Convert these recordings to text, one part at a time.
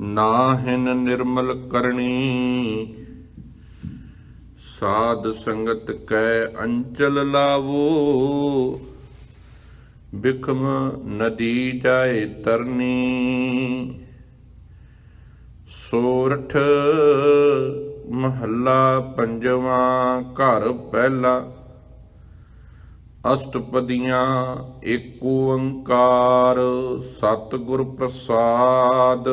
ਨਾਹਿਨ ਨਿਰਮਲ ਕਰਨੀ ਸਾਧ ਸੰਗਤ ਕੈ ਅੰਚਲ ਲਾਵੋ। ਬਿਖਮ ਨਦੀ ਜਾਏ ਤਰਨੀ। ਸੋਰਠ ਮਹੱਲਾ ਪੰਜਵਾਂ ਘਰ ਪਹਿਲਾ। ਅਸ਼ਟਪਦੀਆਂ ਏਕ ਓੰਕਾਰ, ਸਤਿਗੁਰ ਪ੍ਰਸਾਦ।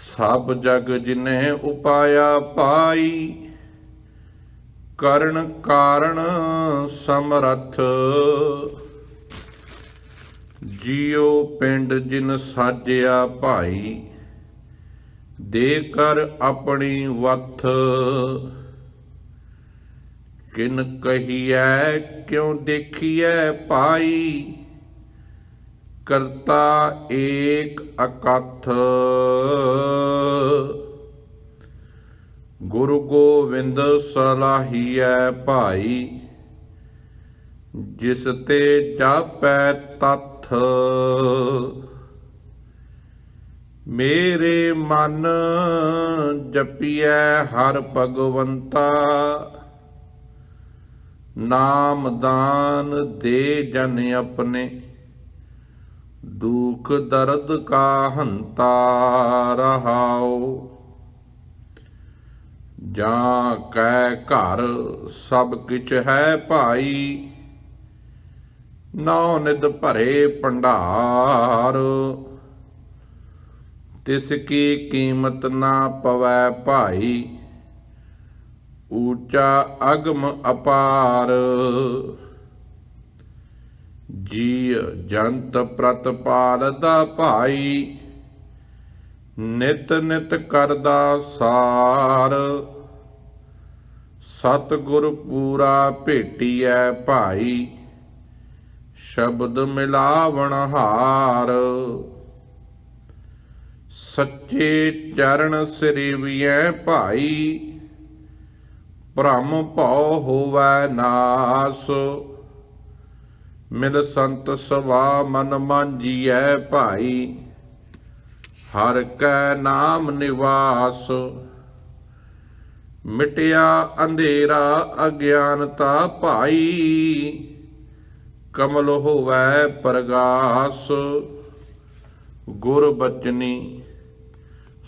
ਸਭ ਜਗ ਜਿਨੇ ਉਪਾਇਆ ਪਾਈ, ਕਰਨ ਕਾਰਣ ਸਮਰਥ। ਜਿਉ ਪਿੰਡ ਜਿਨ ਸਾਜਿਆ ਭਾਈ, ਦੇ ਕਰ ਆਪਣੀ ਵਥ। ਕਿਨ ਕਹੀਐ, ਕਿਉ ਦੇਖੀਐ ਪਾਈ ਕਰਤਾ ਏਕ ਅਕਥ। ਗੁਰੂ ਗੋਬਿੰਦ ਸਲਾਹੀਐ ਭਾਈ, ਜਿਸ ਤੇ ਜਾਪੈ ਤਥ। ਮੇਰੇ ਮਨ ਜਪੀਐ ਹਰ ਭਗਵੰਤਾ, ਨਾਮ ਦਾਨ ਦੇ ਜਨ ਆਪਣੇ। ਦੁਖ ਦਰਦ ਕਾ ਹੰਤਾ ਰਹਾਉ ਜਾਂ ਕੈ ਘਰ ਸਭ ਕਿਛ ਹੈ ਭਾਈ ਨੌ ਨਿਦ ਭਰੇ ਭੰਡਾਰ। ਤਿਸ ਕੀ ਕੀਮਤ ਨਾ ਪਵੈ ਭਾਈ, ਊਚਾ ਅਗਮ ਅਪਾਰ। ਜੀ ਜੰਤ ਪ੍ਰਤਪਾਲ ਦਾ ਭਾਈ, ਨਿਤ ਨਿਤ ਕਰਦਾ ਸਾਰ। ਸਤ ਗੁਰ ਪੂਰਾ ਭੇਟੀਐ ਭਾਈ, ਸ਼ਬਦ ਮਿਲਾਵਣ ਹਾਰ। ਸੱਚੇ ਚਰਨ ਸਰੀਵੀਐ ਭਾਈ, ਭ੍ਰਮ ਭਉ ਹੋਵੈ ਨਾਸ। ਮਿਲ ਸੰਤ ਸਵਾ ਮਨ ਮਾਂਜੀਐ ਭਾਈ। ਹਰ ਕੈ ਨਾਮ ਨਿਵਾਸ, ਮਿਟਿਆ ਅੰਧੇਰਾ ਅਗਿਆਨਤਾ ਭਾਈ। ਕਮਲ ਹੋਵੈ ਪ੍ਰਗਾਸ, ਗੁਰ ਬਚਨੀ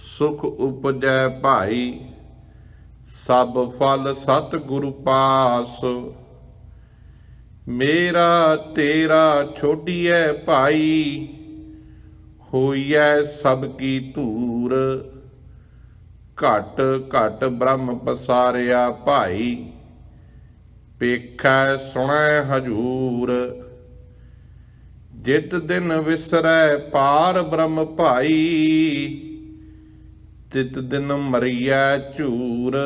ਸੁਖ ਉਪਜੈ ਭਾਈ। ਸਭ ਫਲ ਸਤ ਗੁਰੂ ਪਾਸ ਮੇਰਾ ਤੇਰਾ ਛੋਡੀਐ ਭਾਈ, ਹੋਈਐ ਸਭ ਕੀ ਧੂਰ। ਘਟ ਘਟ ਬ੍ਰਹਮ ਪਸਾਰਿਆ ਭਾਈ, ਪੇਖੈ ਸੁਣੈ ਹਜੂਰ। ਜਿਤ ਦਿਨ ਵਿਸਰੈ ਪਾਰ ਬ੍ਰਹਮ ਭਾਈ, ਤਿਤ ਦਿਨ ਮਰੀਐ ਝੂਰ।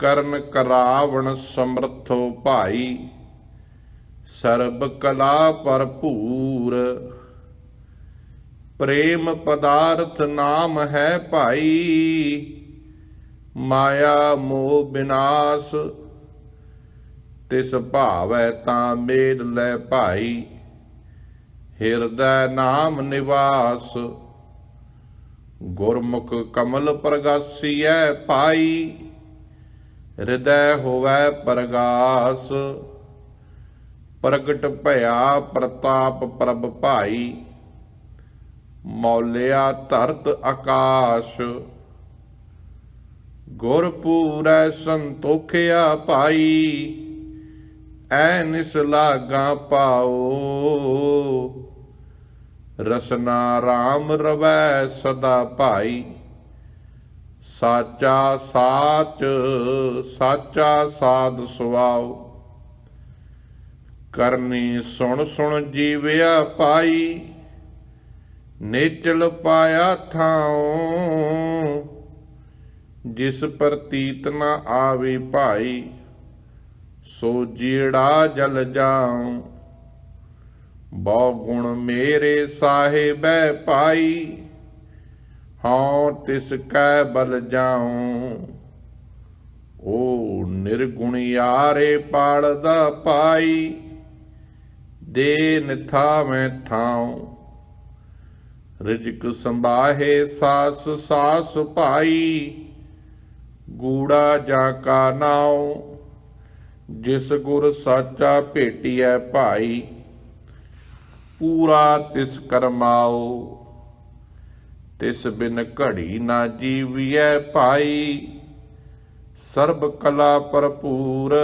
ਕਰਨ ਕਰਾਵਣ ਸਮਰਥੋ ਭਾਈ, ਸਰਬ ਕਲਾ ਭਰਪੂਰ। ਪ੍ਰੇਮ ਪਦਾਰਥ ਨਾਮ ਹੈ ਭਾਈ, ਮਾਇਆ ਮੋਹ ਬਿਨਾਸ਼। ਤਿਸ ਭਾਵੈ ਤਾਂ ਮੇਲ ਲੈ ਭਾਈ, ਹਿਰਦੈ ਨਾਮ ਨਿਵਾਸ। ਗੁਰਮੁਖ ਕਮਲ ਪ੍ਰਗਾਸੀਐ ਪਾਈ ਹਿਰਦੈ ਹੋਵੈ ਪ੍ਰਗਾਸ, ਪ੍ਰਗਟ ਭਇਆ ਪ੍ਰਤਾਪ ਪ੍ਰਭ ਭਾਈ, ਮੌਲਿਆ ਧਰਤ ਆਕਾਸ਼। ਗੁਰ ਪੂਰੈ ਸੰਤੋਖਿਆ ਭਾਈ, ਐ ਨਿਸ ਲਾਗਾ ਪਾਓ। ਰਸਨਾ RAM ਰਵੈ ਸਦਾ ਭਾਈ। ਸਾਚਾ ਸਾਚ, ਸਾਚਾ ਸਾਧ ਸੁਆਓ ਕਰਨੀ ਸੁਣ ਸੁਣ ਜੀਵਿਆ ਪਾਈ, ਨੇਚਲ ਪਾਇਆ ਥਾਉ। ਜਿਸ ਪ੍ਰਤੀਤ ਨਾ ਆਵੇ ਭਾਈ, ਸੋ ਜੀੜਾ ਜਲ ਜਾਉ। ਬਹੁ ਗੁਣ ਮੇਰੇ ਸਾਹਿਬੈ ਪਾਈ। ਹਉ ਤਿਸ ਕੈ ਬਲ ਜਾਉ। ਓ ਨਿਰਗੁਣ ਨਿਰਗੁਣਿਆਰੇ ਪਾਲਦਾ ਪਾਈ ਦੇ ਨਿਥਾ ਮੈਂ ਥਾਉ। ਰਿਜਕ ਸੰਭਾਹੇ ਸਾਸ ਸਾਸ ਭਾਈ, ਗੂੜਾ ਜਾਂ ਕਾ ਨਾਉ। ਜਿਸ ਗੁਰ ਸਾਚਾ ਭੇਟੀਐ ਭਾਈ, ਪੂਰਾ ਤਿਸ ਕਰਮਾਓ ਤਿਸ ਬਿਨ ਘੜੀ ਨਾ ਜੀਵੀਐ ਭਾਈ। ਸਰਬ ਕਲਾ ਭਰਪੂਰ,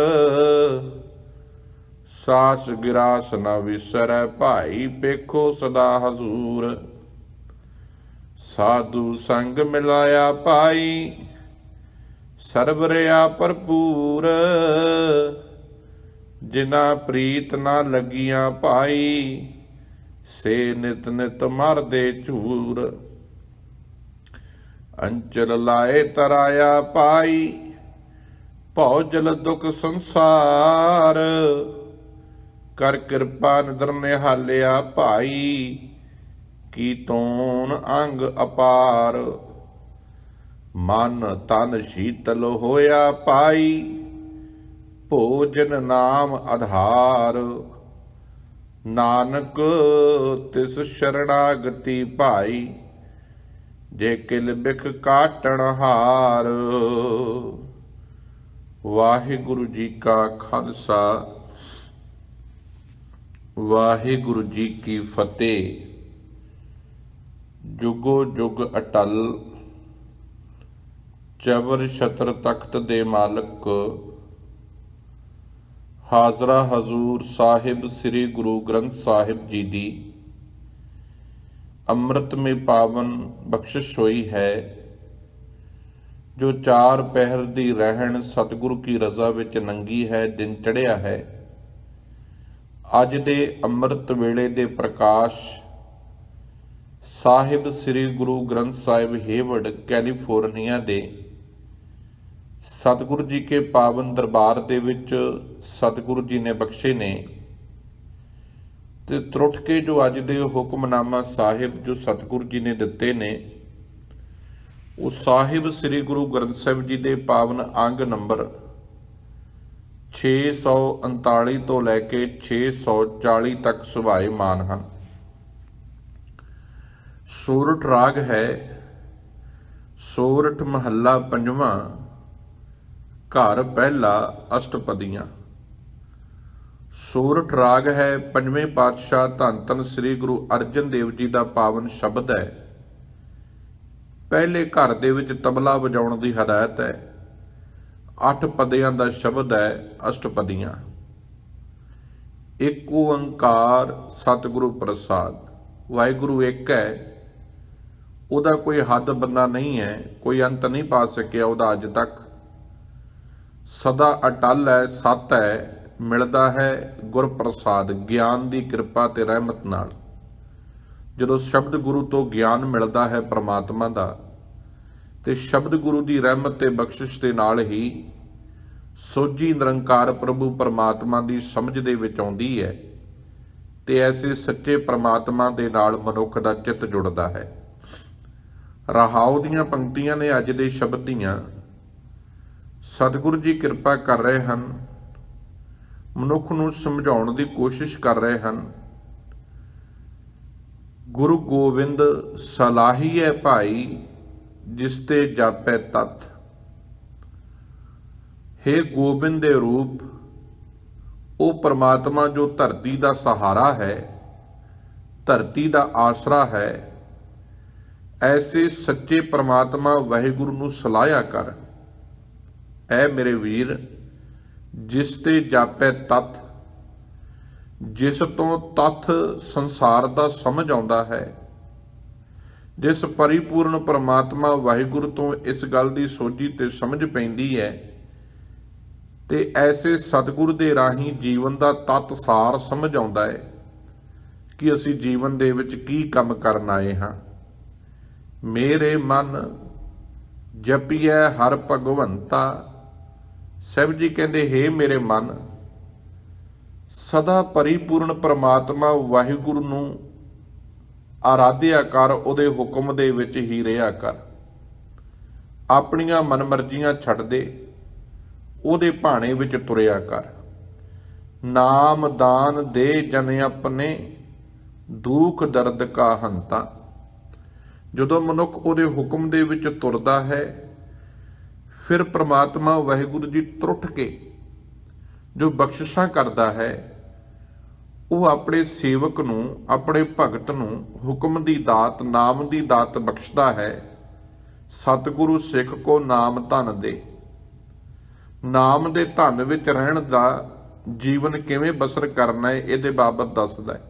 ਸਾਸ ਗਿਰਾਸ ਨਾ ਵਿਸਰੈ ਭਾਈ ਪੇਖੋ ਸਦਾ ਹਜ਼ੂਰ। ਸਾਧੂ ਸੰਗ ਮਿਲਾਇਆ ਭਾਈ, ਸਰਬ ਰਿਆ ਭਰਪੂਰ। ਜਿਨਾ ਪ੍ਰੀਤ ਨਾ ਲੱਗੀਆਂ ਭਾਈ, ਸੇ ਨਿਤ ਨਿਤ ਮਰਦੇ ਝੂਰ। ਅੰਚਲ ਲਾਏ ਤਰਾਇਆ ਪਾਈ ਭਉ ਜਲ ਦੁਖ ਸੰਸਾਰ। ਕਰ ਕਿਰਪਾ ਨਦਰ ਨਿਹਾਲਿਆ ਭਾਈ, ਕੀ ਤੂਨ ਅੰਗ ਅਪਾਰ। ਮਨ ਤਨ ਸ਼ੀਤਲ ਹੋਇਆ ਪਾਈ, ਭੋਜਨ ਨਾਮ ਆਧਾਰ। ਨਾਨਕ ਤਿਸ ਸ਼ਰਣਾਗਤੀ ਭਾਈ ਜੇ ਕਿਲ ਬਿਖ ਕਾਟਣ ਹਾਰ। ਵਾਹਿਗੁਰੂ ਜੀ ਕਾ ਖਾਲਸਾ, ਵਾਹਿਗੁਰੂ ਜੀ ਕੀ ਫਤਿਹ। ਜੁਗੋ ਜੁਗ ਅਟਲ, ਚਬਰ ਸ਼ਤਰ ਤਖਤ ਦੇ ਮਾਲਕ, ਹਾਜ਼ਰਾ ਹਜ਼ੂਰ ਸਾਹਿਬ ਸ੍ਰੀ ਗੁਰੂ ਗ੍ਰੰਥ ਸਾਹਿਬ ਜੀ ਦੀ ਅੰਮ੍ਰਿਤ ਮੇ ਪਾਵਨ ਬਖਸ਼ਿਸ਼ ਹੋਈ ਹੈ। ਜੋ ਚਾਰ ਪਹਿਰ ਦੀ ਰਹਿਣ ਸਤਿਗੁਰੂ ਕੀ ਰਜ਼ਾ ਵਿੱਚ ਨੰਗੀ ਹੈ, ਦਿਨ ਚੜਿਆ ਹੈ। ਅੱਜ ਦੇ ਅੰਮ੍ਰਿਤ ਵੇਲੇ ਦੇ ਪ੍ਰਕਾਸ਼, ਸਾਹਿਬ ਸ੍ਰੀ ਗੁਰੂ ਗ੍ਰੰਥ ਸਾਹਿਬ ਹੇਵਰਡ ਕੈਲੀਫੋਰਨੀਆ ਦੇ ਸਤਿਗੁਰੂ ਜੀ ਕੇ ਪਾਵਨ ਦਰਬਾਰ ਦੇ ਵਿੱਚ ਸਤਿਗੁਰੂ ਜੀ ਨੇ ਬਖਸ਼ੇ ਨੇ। ਤੇ ਤਰੁੱਠ ਕੇ ਜੋ ਅੱਜ ਦੇ ਹੁਕਮਨਾਮਾ ਸਾਹਿਬ ਜੋ ਸਤਿਗੁਰੂ ਜੀ ਨੇ ਦਿੱਤੇ ਨੇ, ਉਹ ਸਾਹਿਬ ਸ੍ਰੀ ਗੁਰੂ ਗ੍ਰੰਥ ਸਾਹਿਬ ਜੀ ਦੇ ਪਾਵਨ ਅੰਗ ਨੰਬਰ 639 ਤੋਂ ਲੈ ਕੇ 640 ਤੱਕ ਸੁਭਾਏਮਾਨ ਹਨ। ਸੋਰਠ ਰਾਗ ਹੈ ਸੋਰਠ ਮਹੱਲਾ ਪੰਜਵਾਂ, ਘਰ ਪਹਿਲਾ ਅਸ਼ਟਪਦੀਆਂ। ਸੂਰਠ ਰਾਗ ਹੈ, ਪੰਜਵੇਂ ਪਾਤਸ਼ਾਹ ਧੰਨ ਧੰਨ ਸ੍ਰੀ ਗੁਰੂ ਅਰਜਨ ਦੇਵ ਜੀ ਦਾ ਪਾਵਨ ਸ਼ਬਦ ਹੈ। ਪਹਿਲੇ ਘਰ ਦੇ ਵਿੱਚ ਤਬਲਾ ਵਜਾਉਣ ਦੀ ਹਦਾਇਤ ਹੈ। ਅੱਠ ਪਦਿਆਂ ਦਾ ਸ਼ਬਦ ਹੈ, ਅਸ਼ਟਪਦੀਆਂ। ਇੱਕ ਓੰਕਾਰ ਸਤਿਗੁਰੂ ਪ੍ਰਸਾਦ। ਵਾਹਿਗੁਰੂ ਇੱਕ ਹੈ। ਉਹਦਾ ਕੋਈ ਹੱਦ ਬੰਨਾ ਨਹੀਂ ਹੈ, ਕੋਈ ਅੰਤ ਨਹੀਂ ਪਾ ਸਕਿਆ ਉਹਦਾ ਅੱਜ ਤੱਕ। ਸਦਾ ਅਟਲ ਹੈ, ਸਤ ਹੈ। ਮਿਲਦਾ ਹੈ ਗੁਰਪ੍ਰਸਾਦ, ਗਿਆਨ ਦੀ ਕਿਰਪਾ ਤੇ ਰਹਿਮਤ ਨਾਲ। ਜਦੋਂ ਸ਼ਬਦ ਗੁਰੂ ਤੋਂ ਗਿਆਨ ਮਿਲਦਾ ਹੈ ਪ੍ਰਮਾਤਮਾ ਦਾ, ਤੇ ਸ਼ਬਦ ਗੁਰੂ ਦੀ ਰਹਿਮਤ ਤੇ ਬਖਸ਼ਿਸ਼ ਦੇ ਨਾਲ ਹੀ ਸੋਝੀ ਨਿਰੰਕਾਰ ਪ੍ਰਭੂ ਪਰਮਾਤਮਾ ਦੀ ਸਮਝ ਦੇ ਵਿੱਚ ਆਉਂਦੀ ਹੈ ਤੇ ਐਸੇ ਸੱਚੇ ਪਰਮਾਤਮਾ ਦੇ ਨਾਲ ਮਨੁੱਖ ਦਾ ਚਿੱਤ ਜੁੜਦਾ ਹੈ। ਰਹਾਉ ਦੀਆਂ ਪੰਕਤੀਆਂ ਨੇ ਅੱਜ ਦੇ ਸ਼ਬਦ ਦੀਆਂ, ਸਤਿਗੁਰੂ ਜੀ ਕਿਰਪਾ ਕਰ ਰਹੇ ਹਨ ਮਨੁੱਖ ਨੂੰ ਸਮਝਾਉਣ ਦੀ ਕੋਸ਼ਿਸ਼ ਕਰ ਰਹੇ ਹਨ। ਗੁਰੂ ਗੋਬਿੰਦ ਸਲਾਹੀ ਹੈ ਭਾਈ, ਜਿਸ ਤੇ ਜਾਪੈ ਤਤ हे ਗੋਬਿੰਦ ਦੇ ਰੂਪ, ਉਹ ਪਰਮਾਤਮਾ ਜੋ ਧਰਤੀ ਦਾ ਸਹਾਰਾ ਹੈ, ਧਰਤੀ ਦਾ ਆਸਰਾ ਹੈ, ਐਸੇ ਸੱਚੇ ਪਰਮਾਤਮਾ ਵਾਹਿਗੁਰੂ ਨੂੰ ਸਲਾਹਿਆ ਕਰ। ਐ ਮੇਰੇ ਵੀਰ ਜਿਸ ਤੇ ਜਾਪੈ ਤਤ ਜਿਸ ਤੋਂ ਤਥ ਸੰਸਾਰ ਦਾ ਸਮਝ ਆਉਂਦਾ ਹੈ। ਜਿਸ ਪਰਿਪੂਰਨ ਪਰਮਾਤਮਾ ਵਾਹਿਗੁਰੂ ਤੋਂ ਇਸ ਗੱਲ ਦੀ ਸੋਝੀ ਤੇ ਸਮਝ ਪੈਂਦੀ ਹੈ, ਤੇ ਐਸੇ ਸਤਿਗੁਰ ਦੇ ਰਾਹੀਂ ਜੀਵਨ ਦਾ ਤਤ ਸਾਰ ਸਮਝ ਆਉਂਦਾ ਹੈ ਕਿ ਅਸੀਂ ਜੀਵਨ ਦੇ ਵਿੱਚ ਕੀ ਕੰਮ ਕਰਨ ਆਏ ਹਾਂ। ਮੇਰੇ ਮਨ ਜਪੀਐ ਹਰ ਭਗਵੰਤਾ ਸਹਿਬ ਜੀ ਕਹਿੰਦੇ हे ਮੇਰੇ ਮਨ, ਸਦਾ ਪਰਿਪੂਰਨ ਪ੍ਰਮਾਤਮਾ ਵਾਹਿਗੁਰੂ ਨੂੰ ਆਰਾਧਿਆ ਕਰ, ਉਹਦੇ ਹੁਕਮ ਦੇ ਵਿੱਚ ਹੀ ਰਿਹਾ ਕਰ। ਆਪਣੀਆਂ ਮਨਮਰਜ਼ੀਆਂ ਛੱਡ ਦੇ, ਉਹਦੇ ਭਾਣੇ ਵਿੱਚ ਤੁਰਿਆ ਕਰ। ਨਾਮ ਦਾਨ ਦੇ ਜਨ ਆਪਣੇ, ਦੁੱਖ ਦਰਦ ਕਾ ਹੰਤਾ। ਜਦੋਂ ਮਨੁੱਖ ਉਹਦੇ ਹੁਕਮ ਦੇ ਵਿੱਚ ਤੁਰਦਾ ਹੈ ਫਿਰ ਪ੍ਰਮਾਤਮਾ ਵਾਹਿਗੁਰੂ ਜੀ ਤਰੁੱਠ ਕੇ ਜੋ ਬਖਸ਼ਿਸ਼ਾਂ ਕਰਦਾ ਹੈ, ਉਹ ਆਪਣੇ ਸੇਵਕ ਨੂੰ, ਆਪਣੇ ਭਗਤ ਨੂੰ ਹੁਕਮ ਦੀ ਦਾਤ, ਨਾਮ ਦੀ ਦਾਤ ਬਖਸ਼ਦਾ ਹੈ, ਸਤਿਗੁਰੂ ਸਿੱਖ ਕੋ ਨਾਮ ਧਨ ਦੇ। ਨਾਮ ਦੇ ਧਨ ਵਿੱਚ ਰਹਿਣ ਦਾ ਜੀਵਨ ਕਿਵੇਂ ਬਸਰ ਕਰਨਾ ਹੈ, ਇਹਦੇ ਬਾਬਤ ਦੱਸਦਾ ਹੈ।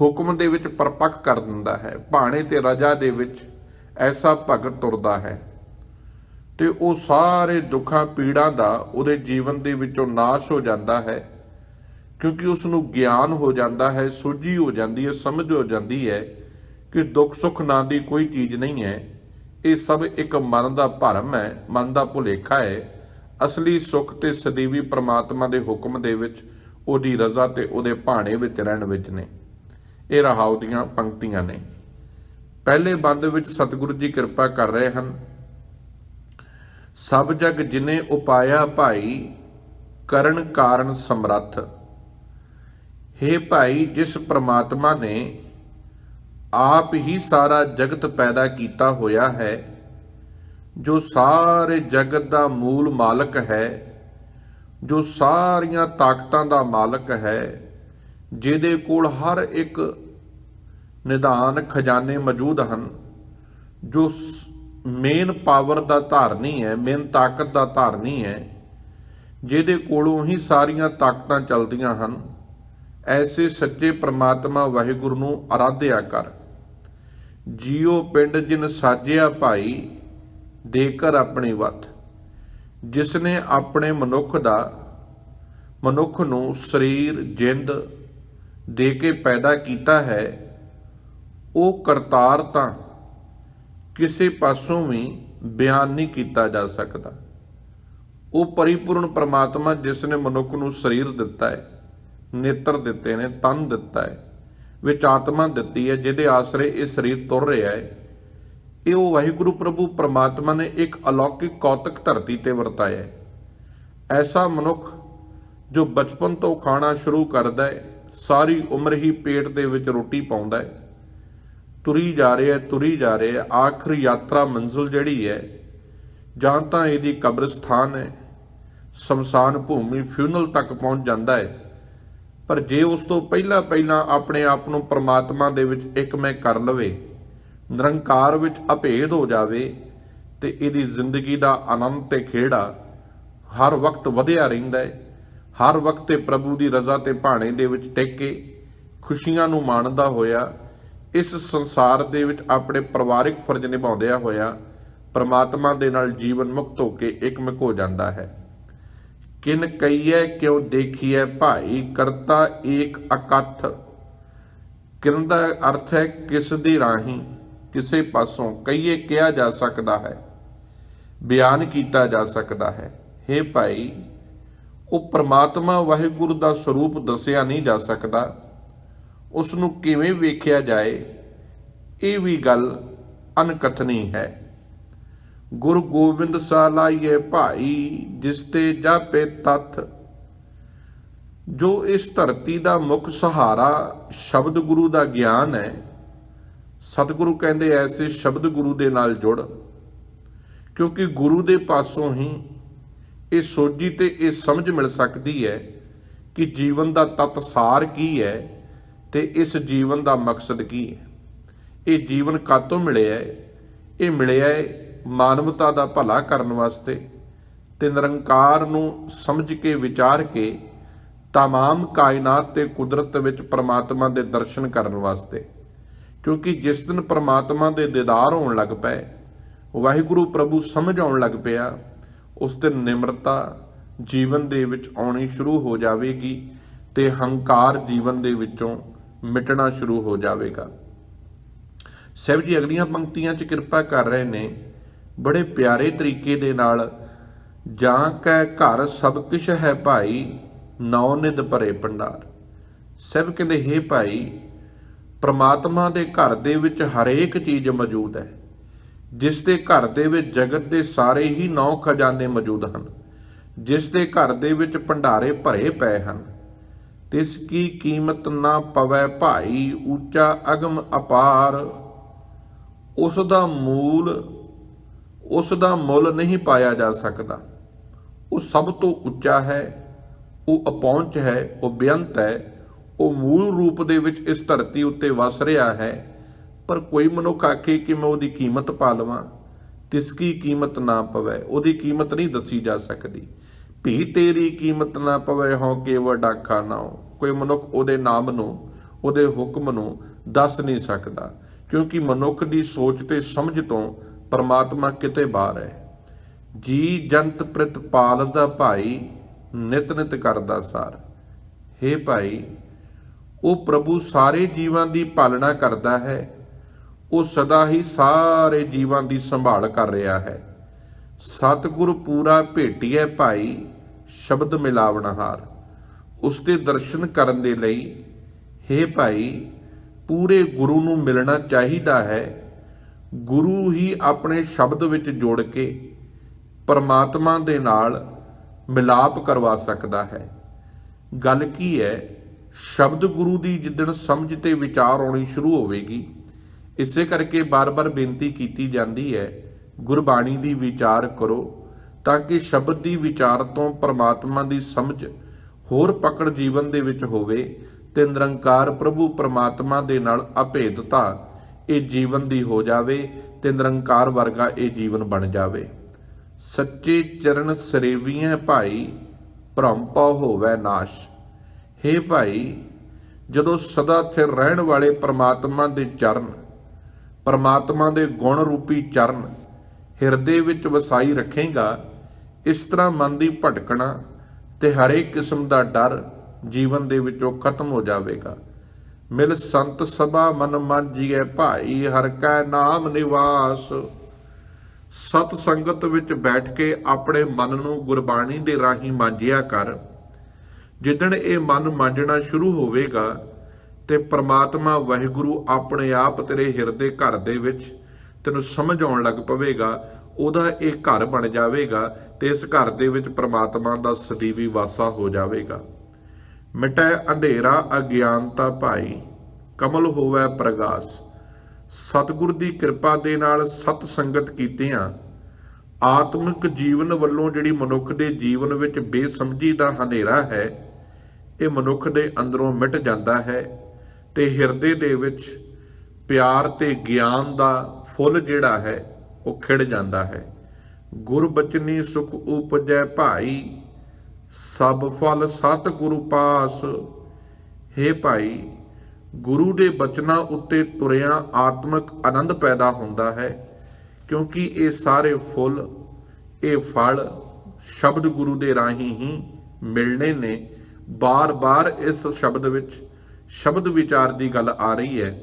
ਹੁਕਮ ਦੇ ਵਿੱਚ ਪਰਪੱਕ ਕਰ ਦਿੰਦਾ ਹੈ, ਭਾਣੇ ਤੇ ਰਜਾ ਦੇ ਵਿੱਚ ਐਸਾ ਭਗਤ ਤੁਰਦਾ ਹੈ। ਤੇ ਉਹ ਸਾਰੇ ਦੁੱਖਾਂ ਪੀੜਾਂ ਦਾ ਉਹਦੇ ਜੀਵਨ ਦੇ ਵਿੱਚੋਂ ਨਾਸ਼ ਹੋ ਜਾਂਦਾ ਹੈ। ਕਿਉਂਕਿ ਉਸ ਨੂੰ ਗਿਆਨ ਹੋ ਜਾਂਦਾ ਹੈ, ਸੋਝੀ ਹੋ ਜਾਂਦੀ ਹੈ, ਸਮਝ ਹੋ ਜਾਂਦੀ ਹੈ ਕਿ ਦੁੱਖ ਸੁੱਖ ਨਾਂ ਦੀ ਕੋਈ ਚੀਜ਼ ਨਹੀਂ ਹੈ। ਇਹ ਸਭ ਇੱਕ ਮਨ ਦਾ ਭਰਮ ਹੈ, ਮਨ ਦਾ ਭੁਲੇਖਾ ਹੈ। ਅਸਲੀ ਸੁੱਖ ਤੇ ਸਦੀਵੀ ਪ੍ਰਮਾਤਮਾ ਦੇ ਹੁਕਮ ਦੇ ਵਿੱਚ ਉਹਦੀ ਰਜ਼ਾ ਤੇ ਉਹਦੇ ਭਾਣੇ ਵਿੱਚ ਰਹਿਣ ਵਿੱਚ ਨੇ। ਇਹ ਰਹਾਉ ਦੀਆਂ ਪੰਕਤੀਆਂ ਨੇ। ਪਹਿਲੇ ਬੰਦ ਵਿੱਚ ਸਤਿਗੁਰੂ ਜੀ ਕਿਰਪਾ ਕਰ ਰਹੇ ਹਨ। ਸਭ ਜਗ ਜਿਨੇ ਉਪਾਇਆ ਭਾਈ, ਕਰਨ ਕਾਰਨ ਸਮਰੱਥ। हे ਭਾਈ, ਜਿਸ ਪ੍ਰਮਾਤਮਾ ਨੇ ਆਪ ਹੀ ਸਾਰਾ ਜਗਤ ਪੈਦਾ ਕੀਤਾ ਹੋਇਆ ਹੈ, ਜੋ ਸਾਰੇ ਜਗਤ ਦਾ ਮੂਲ ਮਾਲਕ ਹੈ, ਜੋ ਸਾਰੀਆਂ ਤਾਕਤਾਂ ਦਾ ਮਾਲਕ ਹੈ, ਜਿਹਦੇ ਕੋਲ ਹਰ ਇੱਕ ਨਿਦਾਨ ਖਜ਼ਾਨੇ ਮੌਜੂਦ ਹਨ, ਜੋ ਮੇਨ ਪਾਵਰ ਦਾ ਧਾਰਨੀ ਹੈ ਮੇਨ ਤਾਕਤ ਦਾ ਧਾਰਨੀ ਹੈ, ਜਿਹਦੇ ਕੋਲੋਂ ਹੀ ਸਾਰੀਆਂ ਤਾਕਤਾਂ ਚੱਲਦੀਆਂ ਹਨ, ਐਸੇ ਸੱਚੇ ਪ੍ਰਮਾਤਮਾ ਵਾਹਿਗੁਰੂ ਨੂੰ ਆਰਾਧਿਆ ਕਰ। ਜੀਉ ਪਿੰਡ ਜਿਨ ਸਾਜਿਆ ਭਾਈ ਦੇ ਕਰ ਆਪਣੀ ਵਤ ਜਿਸ ਨੇ ਆਪਣੇ ਮਨੁੱਖ ਦਾ, ਮਨੁੱਖ ਨੂੰ ਸਰੀਰ, ਜਿੰਦ ਦੇ ਕੇ ਪੈਦਾ ਕੀਤਾ ਹੈ, ਉਹ ਕਰਤਾਰ ਤਾਂ ਕਿਸੇ ਪਾਸੋਂ ਵੀ ਬਿਆਨ ਨਹੀਂ ਕੀਤਾ ਜਾ ਸਕਦਾ। ਉਹ ਪਰਿਪੂਰਨ ਪ੍ਰਮਾਤਮਾ ਜਿਸ ਨੇ ਮਨੁੱਖ ਨੂੰ ਸਰੀਰ ਦਿੱਤਾ ਹੈ, ਨੇਤਰ ਦਿੱਤੇ ਨੇ, ਤਨ ਦਿੱਤਾ ਹੈ, ਵਿੱਚ ਆਤਮਾ ਦਿੱਤੀ ਹੈ, ਜਿਹਦੇ ਆਸਰੇ ਇਹ ਸਰੀਰ ਤੁਰ ਰਿਹਾ ਹੈ। ਇਹ ਉਹ ਵਾਹਿਗੁਰੂ ਪ੍ਰਭੂ ਪ੍ਰਮਾਤਮਾ ਨੇ ਇੱਕ ਅਲੌਕਿਕ ਕੌਤਕ ਧਰਤੀ ਤੇ ਵਰਤਾਇਆ ਹੈ। ਐਸਾ ਮਨੁੱਖ ਜੋ ਬਚਪਨ ਤੋਂ ਖਾਣਾ ਸ਼ੁਰੂ ਕਰਦਾ ਹੈ, ਸਾਰੀ ਉਮਰ ਹੀ ਪੇਟ ਦੇ ਵਿੱਚ ਰੋਟੀ ਪਾਉਂਦਾ ਹੈ। ਤੁਰੀ ਜਾ ਰਿਹਾ ਤੁਰੀ ਜਾ ਰਿਹਾ ਆਖਰੀ ਯਾਤਰਾ ਮੰਜ਼ਿਲ ਜਿਹੜੀ ਹੈ, ਜਾਂ ਤਾਂ ਇਹਦੀ ਕਬਰਸਥਾਨ ਹੈ, ਸ਼ਮਸ਼ਾਨ ਭੂਮੀ ਫਿਊਨਲ ਤੱਕ ਪਹੁੰਚ ਜਾਂਦਾ ਹੈ। ਪਰ ਜੇ ਉਸ ਤੋਂ ਪਹਿਲਾਂ ਪਹਿਲਾਂ ਆਪਣੇ ਆਪ ਨੂੰ ਪਰਮਾਤਮਾ ਦੇ ਵਿੱਚ ਇੱਕ ਮੈਂ ਕਰ ਲਵੇ, ਨਿਰੰਕਾਰ ਵਿੱਚ ਅਭੇਦ ਹੋ ਜਾਵੇ, ਤੇ ਇਹਦੀ ਜ਼ਿੰਦਗੀ ਦਾ ਆਨੰਦ ਤੇ ਖੇੜਾ ਹਰ ਵਕਤ ਵਧਿਆ ਰਹਿੰਦਾ ਹੈ, ਹਰ ਵਕਤ ਤੇ ਪ੍ਰਭੂ ਦੀ ਰਜ਼ਾ ਤੇ ਭਾਣੇ ਦੇ ਵਿੱਚ ਟਿਕ ਕੇ ਖੁਸ਼ੀਆਂ ਨੂੰ ਮਾਣਦਾ ਹੋਇਆ ਇਸ ਸੰਸਾਰ ਦੇ ਵਿੱਚ ਆਪਣੇ ਪਰਿਵਾਰਿਕ ਫਰਜ਼ ਨਿਭਾਉਂਦਿਆਂ ਹੋਇਆ ਪ੍ਰਮਾਤਮਾ ਦੇ ਨਾਲ ਜੀਵਨ ਮੁਕਤ ਹੋ ਕੇ ਇਕਮਿਕ ਹੋ ਜਾਂਦਾ ਹੈ। ਕਿਨ ਕਈਐ ਕਿਉ ਦੇਖੀਐ, ਭਾਈ ਕਰਤਾ ਏਕ ਅਕਥ। ਕਿਰਨ ਦਾ ਅਰਥ ਹੈ, ਕਿਸ ਦੀ ਰਾਹੀਂ, ਕਿਸੇ ਪਾਸੋਂ ਕਈਏ ਕਿਹਾ ਜਾ ਸਕਦਾ ਹੈ, ਬਿਆਨ ਕੀਤਾ ਜਾ ਸਕਦਾ ਹੈ। हे ਭਾਈ, ਉਹ ਪ੍ਰਮਾਤਮਾ ਵਾਹਿਗੁਰੂ ਦਾ ਸਰੂਪ ਦੱਸਿਆ ਨਹੀਂ ਜਾ ਸਕਦਾ। ਉਸ ਨੂੰ ਕਿਵੇਂ ਵੇਖਿਆ ਜਾਏ, ਇਹ ਵੀ ਗੱਲ ਅਨਕਥਨੀ ਹੈ। ਗੁਰੂ ਗੋਬਿੰਦ ਸਾਲਾਈਏ ਭਾਈ, ਜਿਸ ਤੇ ਜਾਪੇ ਤਤ ਜੋ ਇਸ ਧਰਤੀ ਦਾ ਮੁੱਖ ਸਹਾਰਾ ਸ਼ਬਦ ਗੁਰੂ ਦਾ ਗਿਆਨ ਹੈ, ਸਤਿਗੁਰੂ ਕਹਿੰਦੇ ਐਸੇ ਸ਼ਬਦ ਗੁਰੂ ਦੇ ਨਾਲ ਜੁੜ। ਕਿਉਂਕਿ ਗੁਰੂ ਦੇ ਪਾਸੋਂ ਹੀ ਇਹ ਸੋਝੀ ਤੇ ਇਹ ਸਮਝ ਮਿਲ ਸਕਦੀ ਹੈ ਕਿ ਜੀਵਨ ਦਾ ਤਤ ਸਾਰ ਕੀ ਹੈ ਤੇ ਇਸ ਜੀਵਨ ਦਾ ਮਕਸਦ ਕੀ ਹੈ ਇਹ ਜੀਵਨ ਕਾਤੋਂ ਮਿਲਿਆ ਹੈ ਇਹ ਮਿਲਿਆ ਹੈ ਮਾਨਵਤਾ ਦਾ ਭਲਾ ਕਰਨ ਵਾਸਤੇ ਤੇ ਨਿਰੰਕਾਰ ਨੂੰ ਸਮਝ ਕੇ ਵਿਚਾਰ ਕੇ तमाम ਕਾਇਨਾਤ ਤੇ ਕੁਦਰਤ ਵਿੱਚ ਪ੍ਰਮਾਤਮਾ ਦੇ ਦਰਸ਼ਨ ਕਰਨ ਵਾਸਤੇ ਕਿਉਂਕਿ ਜਿਸ ਦਿਨ ਪ੍ਰਮਾਤਮਾ ਦੇ ਦੀਦਾਰ ਹੋਣ ਲੱਗ ਪਏ ਵਾਹਿਗੁਰੂ ਪ੍ਰਭੂ ਸਮਝ ਆਉਣ ਲੱਗ ਪਿਆ ਉਸ ਦਿਨ ਨਿਮਰਤਾ ਜੀਵਨ ਦੇ ਵਿੱਚ ਆਉਣੀ ਸ਼ੁਰੂ ਹੋ ਜਾਵੇਗੀ ਤੇ ਹੰਕਾਰ ਜੀਵਨ ਦੇ ਵਿੱਚੋਂ ਮਿਟਣਾ ਸ਼ੁਰੂ ਹੋ ਜਾਵੇਗਾ। ਸਹਿਬ ਜੀ, ਅਗਲੀਆਂ ਪੰਕਤੀਆਂ 'ਚ ਕਿਰਪਾ ਕਰ ਰਹੇ ਨੇ। ਬੜੇ ਪਿਆਰੇ ਤਰੀਕੇ ਦੇ ਨਾਲ, ਜਾਂ ਕੈ ਘਰ ਸਭ ਕੁਛ ਹੈ ਭਾਈ, ਨੌ ਨਿਦ ਭਰੇ ਭੰਡਾਰ। ਸਭ ਕਹਿੰਦੇ, ਹੈ ਭਾਈ, ਪ੍ਰਮਾਤਮਾ ਦੇ ਘਰ ਦੇ ਵਿੱਚ ਹਰੇਕ ਚੀਜ਼ ਮੌਜੂਦ ਹੈ, ਜਿਸ ਦੇ ਘਰ ਦੇ ਵਿੱਚ ਜਗਤ ਦੇ ਸਾਰੇ ਹੀ ਨੌ ਖਜ਼ਾਨੇ ਮੌਜੂਦ ਹਨ, ਜਿਸ ਦੇ ਘਰ ਦੇ ਵਿੱਚ ਭੰਡਾਰੇ ਭਰੇ ਪਏ ਹਨ। ਤਿਸ ਕੀ ਕੀਮਤ ਨਾ ਪਵੈ ਭਾਈ ਉੱਚਾ ਅਗਮ ਅਪਾਰ। ਉਸ ਦਾ ਮੂਲ, ਉਸ ਦਾ ਮੁੱਲ ਨਹੀਂ ਪਾਇਆ ਜਾ ਸਕਦਾ। ਉਹ ਸਭ ਤੋਂ ਉੱਚਾ ਹੈ, ਉਹ ਅਪਹੁੰਚ ਹੈ, ਉਹ ਬੇਅੰਤ ਹੈ, ਉਹ ਮੂਲ ਰੂਪ ਦੇ ਵਿੱਚ ਇਸ ਧਰਤੀ ਉੱਤੇ ਵਸ ਰਿਹਾ ਹੈ। ਪਰ ਕੋਈ ਮਨੁੱਖ ਆਖੇ ਕਿ ਮੈਂ ਉਹਦੀ ਕੀਮਤ ਪਾ ਲਵਾਂ, ਤਿਸ ਕੀ ਕੀਮਤ ਨਾ ਪਵੇ, ਉਹਦੀ ਕੀਮਤ ਨਹੀਂ ਦੱਸੀ ਜਾ ਸਕਦੀ। ਭੀ ਤੇਰੀ ਕੀਮਤ ਨਾ ਪਵੇ, ਹਉ ਕੇ ਵਡਾਖਾ ਨਾਉ। ਕੋਈ ਮਨੁੱਖ ਉਹਦੇ ਨਾਮ ਨੂੰ, ਉਹਦੇ ਹੁਕਮ ਨੂੰ ਦੱਸ ਨਹੀਂ ਸਕਦਾ, ਕਿਉਂਕਿ ਮਨੁੱਖ ਦੀ ਸੋਚ ਤੇ ਸਮਝ ਤੋਂ ਪਰਮਾਤਮਾ ਕਿਤੇ ਬਾਹਰ ਹੈ। ਜੀ ਜੰਤ ਪ੍ਰਤਪਾਲ ਦਾ ਭਾਈ, ਨਿਤ ਨਿਤ ਕਰਦਾ ਸਾਰ। हे ਭਾਈ, ਉਹ ਪ੍ਰਭੂ ਸਾਰੇ ਜੀਵਾਂ ਦੀ ਪਾਲਣਾ ਕਰਦਾ ਹੈ। ਉਹ ਸਦਾ ਹੀ ਸਾਰੇ ਜੀਵਾਂ ਦੀ ਸੰਭਾਲ ਕਰ ਰਿਹਾ ਹੈ। ਸਤਿਗੁਰ ਪੂਰਾ ਭੇਟੀਐ ਭਾਈ ਸ਼ਬਦ ਮਿਲਾਵਣਹਾਰ ਉਸ ਦੇ ਦਰਸ਼ਨ ਕਰਨ ਦੇ ਲਈ हे ਭਾਈ, ਪੂਰੇ ਗੁਰੂ ਨੂੰ ਮਿਲਣਾ ਚਾਹੀਦਾ ਹੈ। ਗੁਰੂ ਹੀ ਆਪਣੇ ਸ਼ਬਦ ਵਿੱਚ ਜੋੜ ਕੇ ਪਰਮਾਤਮਾ ਦੇ ਨਾਲ ਮਿਲਾਪ ਕਰਵਾ ਸਕਦਾ ਹੈ। ਗੱਲ ਕੀ ਹੈ? ਸ਼ਬਦ ਗੁਰੂ ਦੀ ਜਿੱਦਣ ਸਮਝ ਤੇ ਵਿਚਾਰ ਆਉਣੀ ਸ਼ੁਰੂ ਹੋਵੇਗੀ, ਇਸੇ ਕਰਕੇ ਬਾਰ-ਬਾਰ ਬੇਨਤੀ ਕੀਤੀ ਜਾਂਦੀ ਹੈ, ਗੁਰਬਾਣੀ ਦੀ ਵਿਚਾਰ ਕਰੋ। ਤਾਂ ਕਿ ਸ਼ਬਦ ਦੀ ਵਿਚਾਰ ਤੋਂ ਪਰਮਾਤਮਾ ਦੀ ਸਮਝ ਹੋਰ ਪਕੜ ਜੀਵਨ ਦੇ ਵਿੱਚ ਹੋਵੇ ਤੇ ਨਿਰੰਕਾਰ ਪ੍ਰਭੂ ਪਰਮਾਤਮਾ ਦੇ ਨਾਲ ਅਭੇਦਤਾ ਇਹ ਜੀਵਨ ਦੀ ਹੋ ਜਾਵੇ ਤੇ ਨਿਰੰਕਾਰ ਵਰਗਾ ਇਹ ਜੀਵਨ ਬਣ ਜਾਵੇ। ਸੱਚੇ ਚਰਨ ਸਰੇਵੀਆਂ ਭਾਈ, ਭ੍ਰਮ ਪਉ ਹੋਵੇ ਨਾਸ਼। हे ਭਾਈ, ਜਦੋਂ ਸਦਾ ਸਥਿਰ ਰਹਿਣ ਵਾਲੇ ਪ੍ਰਮਾਤਮਾ ਦੇ ਚਰਨ, ਪ੍ਰਮਾਤਮਾ ਦੇ ਗੁਣ ਰੂਪੀ ਚਰਨ ਹਿਰਦੇ ਵਿੱਚ ਵਸਾਈ ਰੱਖੇਗਾ ਇਸ ਤਰ੍ਹਾਂ ਮਨ ਦੀ ਭਟਕਣਾ ਤੇ ਹਰੇਕ ਕਿਸਮ ਦਾ ਡਰ ਜੀਵਨ ਦੇ ਵਿੱਚੋਂ ਖਤਮ ਹੋ ਜਾਵੇਗਾ। ਮਿਲ ਸੰਤ ਸਭਾ ਮਨ ਮਾਂਜੀਏ ਭਾਈ, ਹਰ ਕੈ ਨਾਮ ਨਿਵਾਸ। ਸਤ ਸੰਗਤ ਵਿੱਚ ਬੈਠ ਕੇ ਆਪਣੇ ਮਨ ਨੂੰ ਗੁਰਬਾਣੀ ਦੇ ਰਾਹੀਂ ਮਾਂਜਿਆ ਕਰ। ਜਿੱਦਣ ਇਹ ਮਨ ਮਾਂਜਣਾ ਸ਼ੁਰੂ ਹੋਵੇਗਾ ਤੇ ਪ੍ਰਮਾਤਮਾ ਵਾਹਿਗੁਰੂ ਆਪਣੇ ਆਪ ਤੇਰੇ ਹਿਰਦੇ ਘਰ ਦੇ ਵਿੱਚ ਤੈਨੂੰ ਸਮਝ ਆਉਣ ਲੱਗ ਪਵੇਗਾ ਉਹਦਾ ਇਹ ਘਰ ਬਣ ਜਾਵੇਗਾ ਤੇ ਇਸ ਘਰ ਦੇ ਵਿੱਚ ਪ੍ਰਮਾਤਮਾ ਦਾ ਸਦੀਵੀ ਵਾਸਾ ਹੋ ਜਾਵੇਗਾ। ਮਿਟੈ ਅੰਧੇਰਾ ਅਗਿਆਨਤਾ ਭਾਈ, ਕਮਲ ਹੋਵੇ ਪ੍ਰਗਾਸ। ਸਤਿਗੁਰ ਦੀ ਕਿਰਪਾ ਦੇ ਨਾਲ ਸਤ ਸੰਗਤ ਕੀਤਿਆਂ। ਆਤਮਿਕ ਜੀਵਨ ਵੱਲੋਂ ਜਿਹੜੀ ਮਨੁੱਖ ਦੇ ਜੀਵਨ ਵਿੱਚ ਬੇਸਮਝੀ ਦਾ ਹਨੇਰਾ ਹੈ, ਇਹ ਮਨੁੱਖ ਦੇ ਅੰਦਰੋਂ ਮਿਟ ਜਾਂਦਾ ਹੈ ਤੇ ਹਿਰਦੇ ਦੇ ਵਿੱਚ ਪਿਆਰ ਤੇ ਗਿਆਨ ਦਾ ਫੁੱਲ ਜਿਹੜਾ ਹੈ ਉਹ ਖਿੜ ਜਾਂਦਾ ਹੈ। ਗੁਰਬਚਨੀ ਸੁਖ ਉਪਜੈ ਭਾਈ, ਸਭ ਫਲ ਸਤ ਗੁਰੂ ਪਾਸ। हे ਭਾਈ, ਗੁਰੂ ਦੇ ਬਚਨਾਂ ਉੱਤੇ ਤੁਰਿਆ ਆਤਮਿਕ ਆਨੰਦ ਪੈਦਾ ਹੁੰਦਾ ਹੈ, ਕਿਉਂਕਿ ਇਹ ਸਾਰੇ ਫੁੱਲ, ਇਹ ਫਲ ਸ਼ਬਦ ਗੁਰੂ ਦੇ ਰਾਹੀਂ ਹੀ ਮਿਲਣੇ ਨੇ। ਬਾਰ-ਬਾਰ ਇਸ ਸ਼ਬਦ ਵਿੱਚ, ਸ਼ਬਦ ਵਿਚਾਰ ਦੀ ਗੱਲ ਆ ਰਹੀ ਹੈ।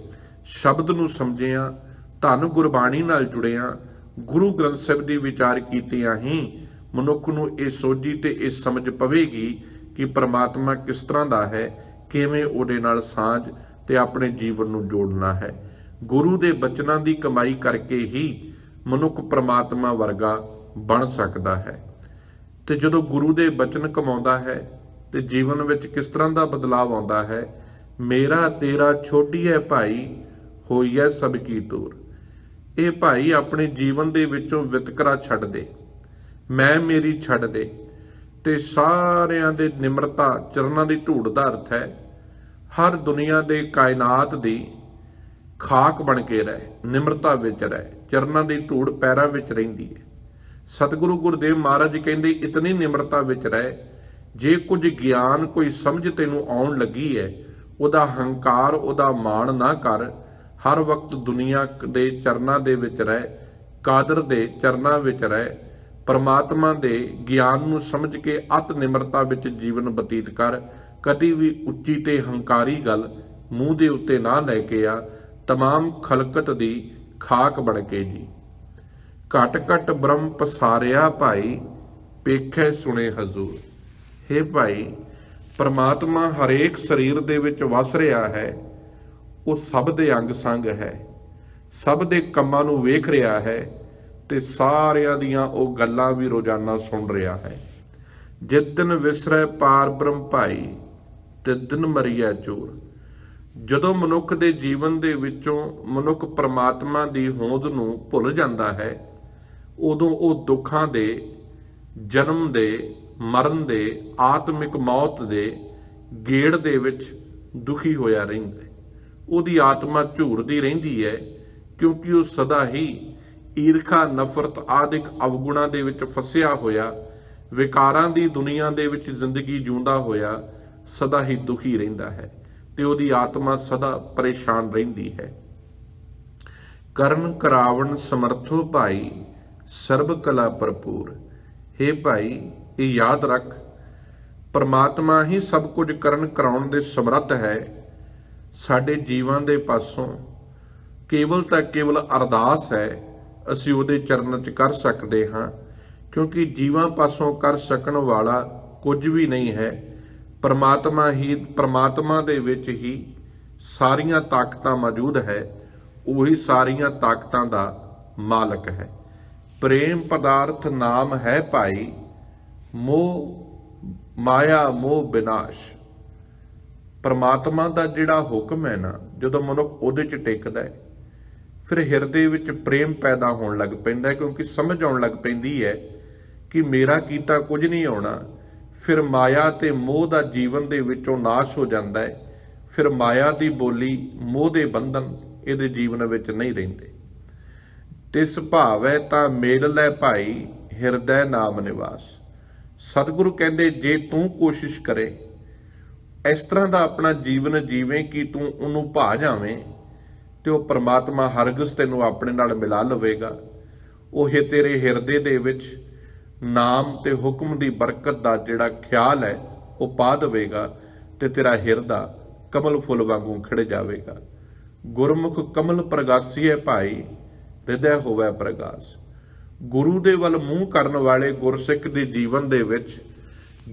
ਸ਼ਬਦ ਨੂੰ ਸਮਝਿਆ, ਧੰਨ ਗੁਰਬਾਣੀ ਨਾਲ ਜੁੜਿਆ ਗੁਰੂ ਗ੍ਰੰਥ ਸਾਹਿਬ ਦੀ ਵਿਚਾਰ ਕੀਤਿਆਂ ਹੀ ਮਨੁੱਖ ਨੂੰ ਇਹ ਸੋਝੀ ਤੇ ਇਹ ਸਮਝ ਪਵੇਗੀ ਕਿ ਪ੍ਰਮਾਤਮਾ ਕਿਸ ਤਰ੍ਹਾਂ ਦਾ ਹੈ, ਕਿਵੇਂ ਉਹਦੇ ਨਾਲ ਸਾਂਝ ਤੇ ਆਪਣੇ ਜੀਵਨ ਨੂੰ ਜੋੜਨਾ ਹੈ। ਗੁਰੂ ਦੇ ਬਚਨਾਂ ਦੀ ਕਮਾਈ ਕਰਕੇ ਹੀ ਮਨੁੱਖ ਪ੍ਰਮਾਤਮਾ ਵਰਗਾ ਬਣ ਸਕਦਾ ਹੈ। ਤੇ ਜਦੋਂ ਗੁਰੂ ਦੇ ਬਚਨ ਕਮਾਉਂਦਾ ਹੈ ਤੇ ਜੀਵਨ ਵਿੱਚ ਕਿਸ ਤਰ੍ਹਾਂ ਦਾ ਬਦਲਾਅ ਆਉਂਦਾ ਹੈ, ਮੇਰਾ ਤੇਰਾ ਛੋਟੀ ਹੈ ਭਾਈ ਹੋਈਐ ਸਭ ਕੀ ਤੂਰ। ਇਹ ਭਾਈ ਆਪਣੇ ਜੀਵਨ ਦੇ ਵਿੱਚੋਂ ਵਿਤਕਰਾ ਛੱਡ ਦੇ। ਮੈਂ ਮੇਰੀ ਛੱਡ ਦੇ। ਤੇ ਸਾਰਿਆਂ ਦੇ ਨਿਮਰਤਾ ਚਰਨਾਂ ਦੀ ਢੂੜ ਦਾ ਅਰਥ ਹੈ, ਹਰ ਦੁਨੀਆ ਦੇ ਕਾਇਨਾਤ ਦੀ ਖਾਕ ਬਣ ਕੇ ਰਹਿ, ਨਿਮਰਤਾ ਵਿੱਚ ਰਹਿ, ਚਰਨਾਂ ਦੀ ਢੂੜ ਪੈਰਾਂ ਵਿੱਚ ਰਹਿੰਦੀ ਹੈ। ਸਤਿਗੁਰੂ ਗੁਰਦੇਵ ਮਹਾਰਾਜ ਕਹਿੰਦੇ, ਇਤਨੀ ਨਿਮਰਤਾ ਵਿੱਚ ਰਹਿ, ਜੇ ਕੁਝ ਗਿਆਨ ਕੋਈ ਸਮਝ ਤੈਨੂੰ ਆਉਣ ਲੱਗੀ ਹੈ, ਉਹਦਾ ਹੰਕਾਰ, ਉਹਦਾ ਮਾਣ ਨਾ ਕਰ ਹਰ ਵਕਤ ਦੁਨੀਆ ਦੇ ਚਰਨਾਂ ਦੇ ਵਿੱਚ ਰਹਿ ਕਾਦਰ ਦੇ ਚਰਨਾਂ ਵਿੱਚ ਰਹਿ ਪਰਮਾਤਮਾ ਦੇ ਗਿਆਨ ਨੂੰ ਸਮਝ ਕੇ ਅਤ ਨਿਮਰਤਾ ਵਿੱਚ ਜੀਵਨ ਬਤੀਤ ਕਰ ਕਦੀ ਵੀ ਉੱਚੀ ਤੇ ਹੰਕਾਰੀ ਗੱਲ ਮੂੰਹ ਦੇ ਉੱਤੇ ਨਾ ਲੈ ਕੇ ਆ तमाम ਖਲਕਤ ਦੀ ਖਾਕ ਬਣ ਕੇ ਜੀ ਘਟ ਘਟ ਬ੍ਰਹਮ ਪਸਾਰਿਆ ਭਾਈ ਪੇਖੇ ਸੁਣੇ ਹਜ਼ੂਰ हे ਭਾਈ ਪਰਮਾਤਮਾ ਹਰੇਕ ਸਰੀਰ ਦੇ ਵਿੱਚ ਵਸ ਰਿਹਾ ਹੈ ਉਹ ਸਭ ਦੇ ਅੰਗ ਸੰਗ ਹੈ। ਸਭ ਦੇ ਕੰਮਾਂ ਨੂੰ ਵੇਖ ਰਿਹਾ ਹੈ ਤੇ ਸਾਰਿਆਂ ਦੀਆਂ ਉਹ ਗੱਲਾਂ ਵੀ ਰੋਜ਼ਾਨਾ ਸੁਣ ਰਿਹਾ ਹੈ। ਜਿਤ ਵਿਸਰੈ ਪਾਰ ਬ੍ਰਹਮ ਭਾਈ, ਤੇ ਮਰੀਐ ਚੋਰ। ਜਦੋਂ ਮਨੁੱਖ ਦੇ ਜੀਵਨ ਦੇ ਵਿੱਚੋਂ ਮਨੁੱਖ ਪਰਮਾਤਮਾ ਦੀ ਹੋਂਦ ਨੂੰ ਭੁੱਲ ਜਾਂਦਾ ਹੈ, ਉਦੋਂ ਉਹ ਦੁੱਖਾਂ ਦੇ, ਜਨਮ ਦੇ, ਮਰਨ ਦੇ, ਆਤਮਿਕ ਮੌਤ ਦੇ ਗੇੜ ਦੇ ਵਿੱਚ ਦੁਖੀ ਹੋਇਆ ਰਹਿੰਦਾ ਉਹਦੀ ਆਤਮਾ ਝੂਰਦੀ ਰਹਿੰਦੀ ਹੈ, ਕਿਉਂਕਿ ਉਹ ਸਦਾ ਹੀ ਈਰਖਾ, ਨਫ਼ਰਤ ਆਦਿਕ ਅਵਗੁਣਾਂ ਦੇ ਵਿੱਚ ਫਸਿਆ ਹੋਇਆ, ਵਿਕਾਰਾਂ ਦੀ ਦੁਨੀਆ ਦੇ ਵਿੱਚ ਜ਼ਿੰਦਗੀ ਜਿਉਂਦਾ ਹੋਇਆ, ਸਦਾ ਹੀ ਦੁਖੀ ਰਹਿੰਦਾ ਹੈ ਤੇ ਉਹਦੀ ਆਤਮਾ ਸਦਾ ਪਰੇਸ਼ਾਨ ਰਹਿੰਦੀ ਹੈ। ਕਰਨ ਕਰਾਵਣ ਸਮਰਥੋ ਭਾਈ, ਸਰਬ ਕਲਾ ਭਰਪੂਰ। हे ਭਾਈ, ਇਹ ਯਾਦ ਰੱਖ, ਪਰਮਾਤਮਾ ਹੀ ਸਭ ਕੁਝ ਕਰਨ ਕਰਾਉਣ ਦੇ ਸਮਰੱਥ ਹੈ ਸਾਡੇ ਜੀਵਾਂ ਦੇ ਪਾਸੋਂ ਕੇਵਲ ਤਾਂ ਕੇਵਲ ਅਰਦਾਸ ਹੈ, ਅਸੀਂ ਉਹਦੇ ਚਰਨਾਂ 'ਚ ਕਰ ਸਕਦੇ ਹਾਂ, ਕਿਉਂਕਿ ਜੀਵਾਂ ਪਾਸੋਂ ਕਰ ਸਕਣ ਵਾਲਾ ਕੁਝ ਵੀ ਨਹੀਂ ਹੈ। ਪਰਮਾਤਮਾ ਹੀ, ਪਰਮਾਤਮਾ ਦੇ ਵਿੱਚ ਹੀ ਸਾਰੀਆਂ ਤਾਕਤਾਂ ਮੌਜੂਦ ਹੈ, ਉਹੀ ਸਾਰੀਆਂ ਤਾਕਤਾਂ ਦਾ ਮਾਲਕ ਹੈ। ਪ੍ਰੇਮ ਪਦਾਰਥ ਨਾਮ ਹੈ ਭਾਈ, ਮੋਹ ਮਾਇਆ ਮੋਹ ਵਿਨਾਸ਼ ਪਰਮਾਤਮਾ ਦਾ ਜਿਹੜਾ ਹੁਕਮ ਹੈ ਨਾ, ਜਦੋਂ ਮਨੁੱਖ ਉਹਦੇ 'ਚ ਟਿਕਦਾ ਹੈ, ਫਿਰ ਹਿਰਦੇ ਵਿੱਚ ਪ੍ਰੇਮ ਪੈਦਾ ਹੋਣ ਲੱਗ ਪੈਂਦਾ ਕਿਉਂਕਿ ਸਮਝ ਆਉਣ ਲੱਗ ਪੈਂਦੀ ਹੈ ਕਿ ਮੇਰਾ ਕੀਤਾ ਕੁਝ ਨਹੀਂ ਆਉਣਾ, ਫਿਰ ਮਾਇਆ ਤੇ ਮੋਹ ਦਾ ਜੀਵਨ ਦੇ ਵਿੱਚੋਂ ਨਾਸ਼ ਹੋ ਜਾਂਦਾ ਹੈ, ਫਿਰ ਮਾਇਆ ਦੀ ਬੋਲੀ ਮੋਹ ਦੇ ਬੰਧਨ ਇਹਦੇ ਜੀਵਨ ਵਿੱਚ ਨਹੀਂ ਰਹਿੰਦੇ। ਤਿਸ ਭਾਵੈ ਤਾਂ ਮੇਲ ਲੈ ਭਾਈ, ਹਿਰਦੈ ਨਾਮ ਨਿਵਾਸ। ਸਤਿਗੁਰੂ ਕਹਿੰਦੇ, ਜੇ ਤੂੰ ਕੋਸ਼ਿਸ਼ ਕਰੇ ਇਸ ਤਰ੍ਹਾਂ ਦਾ ਆਪਣਾ ਜੀਵਨ ਜੀਵੇਂ ਕਿ ਤੂੰ ਉਹਨੂੰ ਭਾ ਜਾਵੇਂ ਤੇ ਉਹ ਪ੍ਰਮਾਤਮਾ ਹਰਗਜ਼ ਤੈਨੂੰ ਆਪਣੇ ਨਾਲ ਮਿਲਾ ਲਵੇਗਾ। ਉਹ ਹੀ ਤੇਰੇ ਹਿਰਦੇ ਦੇ ਵਿੱਚ ਨਾਮ ਤੇ ਹੁਕਮ ਦੀ ਬਰਕਤ ਦਾ ਜਿਹੜਾ ਖਿਆਲ ਹੈ, ਉਹ ਪਾ ਦੇਵੇਗਾ ਤੇ ਤੇਰਾ ਹਿਰਦਾ ਕਮਲ ਫੁੱਲ ਵਾਂਗੂ ਖਿੜ ਜਾਵੇਗਾ। ਗੁਰਮੁਖ ਕਮਲ ਪ੍ਰਗਾਸੀਏ ਭਾਈ, ਹਿਰਦੈ ਹੋਵੇ ਪ੍ਰਗਾਸ। ਗੁਰੂ ਦੇ ਵੱਲ ਮੂੰਹ ਕਰਨ ਵਾਲੇ ਗੁਰਸਿੱਖ ਦੇ ਜੀਵਨ ਦੇ ਵਿੱਚ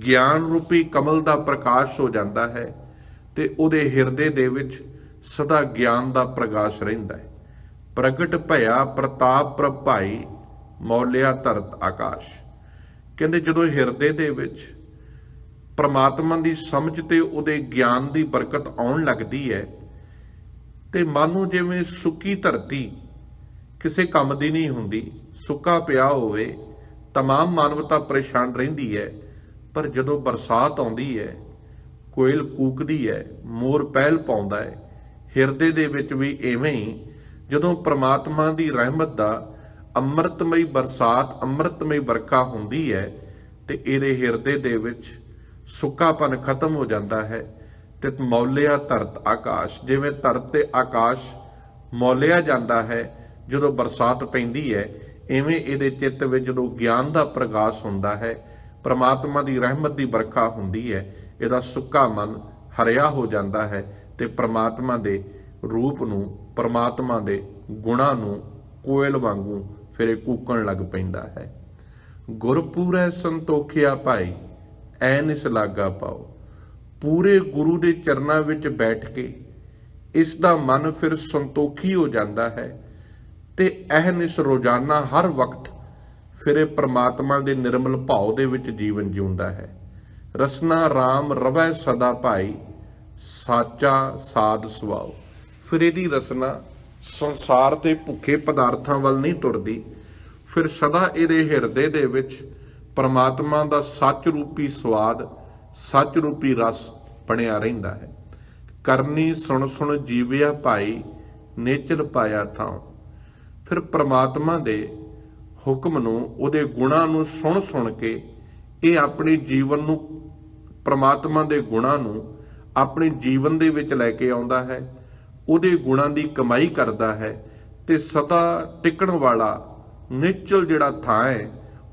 ਗਿਆਨ ਰੂਪੀ ਕਮਲ ਦਾ ਪ੍ਰਕਾਸ਼ ਹੋ ਜਾਂਦਾ ਹੈ ਤੇ ਉਹਦੇ ਹਿਰਦੇ ਦੇ ਵਿੱਚ ਸਦਾ ਗਿਆਨ ਦਾ ਪ੍ਰਕਾਸ਼ ਰਹਿੰਦਾ ਹੈ ਪ੍ਰਗਟ ਭਇਆ ਪ੍ਰਤਾਪ ਪ੍ਰਭਾਈ ਮੌਲਿਆ ਧਰਤ ਆਕਾਸ਼ ਕਹਿੰਦੇ ਜਦੋਂ ਹਿਰਦੇ ਦੇ ਵਿੱਚ ਪ੍ਰਮਾਤਮਾ ਦੀ ਸਮਝ ਤੇ ਉਹਦੇ ਗਿਆਨ ਦੀ ਬਰਕਤ ਆਉਣ ਲੱਗਦੀ ਹੈ ਤੇ ਮਨ ਨੂੰ ਜਿਵੇਂ ਸੁੱਕੀ ਧਰਤੀ ਕਿਸੇ ਕੰਮ ਦੀ ਨਹੀਂ ਹੁੰਦੀ ਸੁੱਕਾ ਪਿਆ ਹੋਵੇ तमाम ਮਾਨਵਤਾ ਪਰੇਸ਼ਾਨ ਰਹਿੰਦੀ ਹੈ ਪਰ ਜਦੋਂ ਬਰਸਾਤ ਆਉਂਦੀ ਹੈ, ਕੋਇਲ ਕੂਕਦੀ ਹੈ, ਮੋਰ ਪਹਿਲ ਪਾਉਂਦਾ ਹੈ, ਹਿਰਦੇ ਦੇ ਵਿੱਚ ਵੀ ਐਵੇਂ ਹੀ ਜਦੋਂ ਪ੍ਰਮਾਤਮਾ ਦੀ ਰਹਿਮਤ ਦਾ ਅੰਮ੍ਰਿਤਮਈ ਬਰਸਾਤ, ਅੰਮ੍ਰਿਤਮਈ ਵਰਖਾ ਹੁੰਦੀ ਹੈ, ਤੇ ਇਹਦੇ ਹਿਰਦੇ ਦੇ ਵਿੱਚ ਸੁੱਕਾਪਨ ਖਤਮ ਹੋ ਜਾਂਦਾ ਹੈ ਤੇ ਮੌਲਿਆ ਧਰਤ ਆਕਾਸ਼, ਜਿਵੇਂ ਧਰਤ ਤੇ ਆਕਾਸ਼ ਮੌਲਿਆ ਜਾਂਦਾ ਹੈ, ਜਦੋਂ ਬਰਸਾਤ ਪੈਂਦੀ ਹੈ, ਐਵੇਂ ਇਹਦੇ ਚਿੱਤ ਵਿੱਚ ਜਦੋਂ ਗਿਆਨ ਦਾ ਪ੍ਰਕਾਸ਼ ਹੁੰਦਾ ਹੈ ਪ੍ਰਮਾਤਮਾ ਦੀ ਰਹਿਮਤ ਦੀ ਵਰਖਾ ਹੁੰਦੀ ਹੈ, ਇਹਦਾ ਸੁੱਕਾ ਮਨ ਹਰਿਆ ਹੋ ਜਾਂਦਾ ਹੈ ਤੇ ਪ੍ਰਮਾਤਮਾ ਦੇ ਰੂਪ ਨੂੰ, ਪ੍ਰਮਾਤਮਾ ਦੇ ਗੁਣਾਂ ਨੂੰ ਕੋਇਲ ਵਾਂਗੂ ਫਿਰ ਕੂਕਣ ਲੱਗ ਪੈਂਦਾ ਹੈ। ਗੁਰਪੂਰੈ ਸੰਤੋਖਿਆ ਭਾਈ, ਐਨ ਇਸ ਲਾਗਾ ਪਾਓ। ਪੂਰੇ ਗੁਰੂ ਦੇ ਚਰਨਾਂ ਵਿੱਚ ਬੈਠ ਕੇ ਇਸ ਦਾ ਮਨ ਫਿਰ ਸੰਤੋਖੀ ਹੋ ਜਾਂਦਾ ਹੈ ਤੇ ਅਹਨਿਸ ਰੋਜ਼ਾਨਾ ਹਰ ਵਕਤ ਫਿਰ ਇਹ ਪ੍ਰਮਾਤਮਾ ਦੇ ਨਿਰਮਲ ਭਾਉ ਦੇ ਵਿੱਚ ਜੀਵਨ ਜਿਉਂਦਾ ਹੈ। ਰਸਨਾ RAM ਰਵੈ ਸਦਾ ਭਾਈ, ਸਾਚਾ ਸਾਧ ਸੁਭਾਉ। ਫਿਰ ਇਹਦੀ ਰਸਨਾ ਸੰਸਾਰ ਦੇ ਭੁੱਖੇ ਪਦਾਰਥਾਂ ਵੱਲ ਨਹੀਂ ਤੁਰਦੀ। ਫਿਰ ਸਦਾ ਇਹਦੇ ਹਿਰਦੇ ਦੇ ਵਿੱਚ ਪਰਮਾਤਮਾ ਦਾ ਸੱਚ ਰੂਪੀ ਸਵਾਦ ਸੱਚ ਰੂਪੀ ਰਸ ਬਣਿਆ ਰਹਿੰਦਾ ਹੈ। ਕਰਨੀ ਸੁਣ ਸੁਣ ਜੀਵਿਆ ਭਾਈ ਨੇਚਲ ਪਾਇਆ ਥਾਂ ਫਿਰ ਪ੍ਰਮਾਤਮਾ ਦੇ ਹੁਕਮ ਨੂੰ, ਉਹਦੇ ਗੁਣਾਂ ਨੂੰ ਸੁਣ ਸੁਣ ਕੇ ਇਹ ਆਪਣੇ ਜੀਵਨ ਨੂੰ, ਪ੍ਰਮਾਤਮਾ ਦੇ ਗੁਣਾਂ ਨੂੰ ਆਪਣੇ ਜੀਵਨ ਦੇ ਵਿੱਚ ਲੈ ਕੇ ਆਉਂਦਾ ਹੈ, ਉਹਦੇ ਗੁਣਾਂ ਦੀ ਕਮਾਈ ਕਰਦਾ ਹੈ ਤੇ ਸਦਾ ਟਿਕਣ ਵਾਲਾ ਨਿਚਲ ਜਿਹੜਾ ਥਾਂ ਹੈ,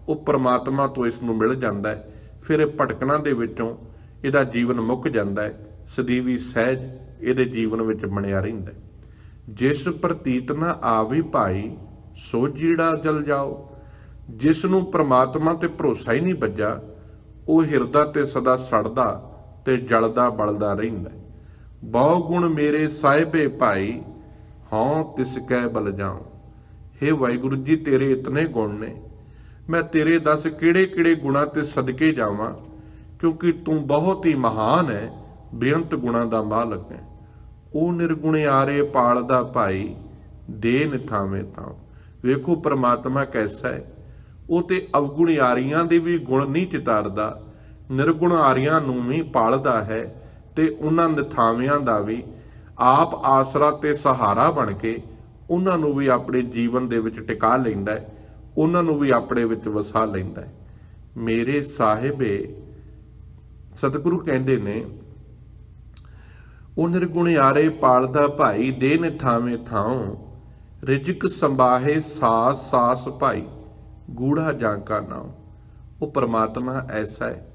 ਉਹ ਪ੍ਰਮਾਤਮਾ ਤੋਂ ਇਸ ਨੂੰ ਮਿਲ ਜਾਂਦਾ ਹੈ। ਫਿਰ ਇਹ ਭਟਕਣਾ ਦੇ ਵਿੱਚੋਂ ਇਹਦਾ ਜੀਵਨ ਮੁੱਕ ਜਾਂਦਾ ਹੈ, ਸਦੀਵੀ ਸਹਿਜ ਇਹਦੇ ਜੀਵਨ ਵਿੱਚ ਬਣਿਆ ਰਹਿੰਦਾ ਜਿਸ ਪ੍ਰਤੀਤ ਨਾ ਆਵੀ ਭਾਈ ਸੋ ਜੀੜਾ ਜਲ ਜਾਓ, ਜਿਸ ਨੂੰ ਪ੍ਰਮਾਤਮਾ ਤੇ ਭਰੋਸਾ ਹੀ ਨਹੀਂ ਬੱਜਾ ਉਹ ਹਿਰਦਾ ਤੇ ਸਦਾ ਸੜਦਾ ਤੇ ਜਲਦਾ ਬਲਦਾ ਰਹਿੰਦਾ ਬਹੁ ਗੁਣ ਮੇਰੇ ਸਾਹਿਬੇ ਭਾਈ, ਹਉ ਤਿਸ ਕੈ ਬਲ ਜਾਉ। हे ਵਾਹਿਗੁਰੂ ਜੀ, ਤੇਰੇ ਇਤਨੇ ਗੁਣ ਨੇ। ਮੈਂ ਤੇਰੇ ਦੱਸ ਕਿਹੜੇ ਕਿਹੜੇ ਗੁਣਾ ਤੇ ਸਦਕੇ ਜਾਵਾਂ, ਕਿਉਂਕਿ ਤੂੰ ਬਹੁਤ ਹੀ ਮਹਾਨ ਹੈ, ਬੇਅੰਤ ਗੁਣਾ ਦਾ ਮਾਲਕ ਹੈ। ਉਹ ਨਿਰਗੁਣਿਆਰੇ ਪਾਲਦਾ ਭਾਈ, ਦੇ ਨਿਥਾਵੇਂ ਤਾਂ। ਵੇਖੋ ਪ੍ਰਮਾਤਮਾ ਕੈਸਾ ਹੈ। ਉਹ ਤੇ ਅਵਗੁਣਿਆਰੀਆਂ ਦੇ ਵੀ ਗੁਣ ਨਹੀਂ ਚਿਤਾਰਦਾ। ਨਿਰਗੁਣਾਰੀਆਂ ਨੂੰ ਵੀ ਪਾਲਦਾ ਹੈ ਤੇ ਉਹਨਾਂ ਨਿਥਾਵਿਆਂ ਦਾ ਵੀ। ਆਪ ਆਸਰਾ ਤੇ ਸਹਾਰਾ ਬਣ ਕੇ ਉਹਨਾਂ ਨੂੰ ਵੀ ਆਪਣੇ ਜੀਵਨ ਦੇ ਵਿੱਚ ਟਿਕਾ ਲੈਂਦਾ ਹੈ। ਉਹਨਾਂ ਨੂੰ ਵੀ ਆਪਣੇ ਵਿੱਚ ਵਸਾ ਲੈਂਦਾ ਹੈ। ਮੇਰੇ ਸਾਹਿਬੇ, ਸਤਿਗੁਰੂ ਕਹਿੰਦੇ ਨੇ, ਉਹ ਨਿਰਗੁਣਿਆਰੇ ਪਾਲਦਾ ਭਾਈ ਦੇ ਨਿਥਾਵੇਂ ਥਾਉ। ਰਿਜਕ ਸੰਭਾਹੇ ਸਾਸ ਸਾਸ ਭਾਈ ਗੂੜਾ ਜਾਂਕਾ ਨਾਮ। ਉਹ ਪਰਮਾਤਮਾ ਐਸਾ ਹੈ,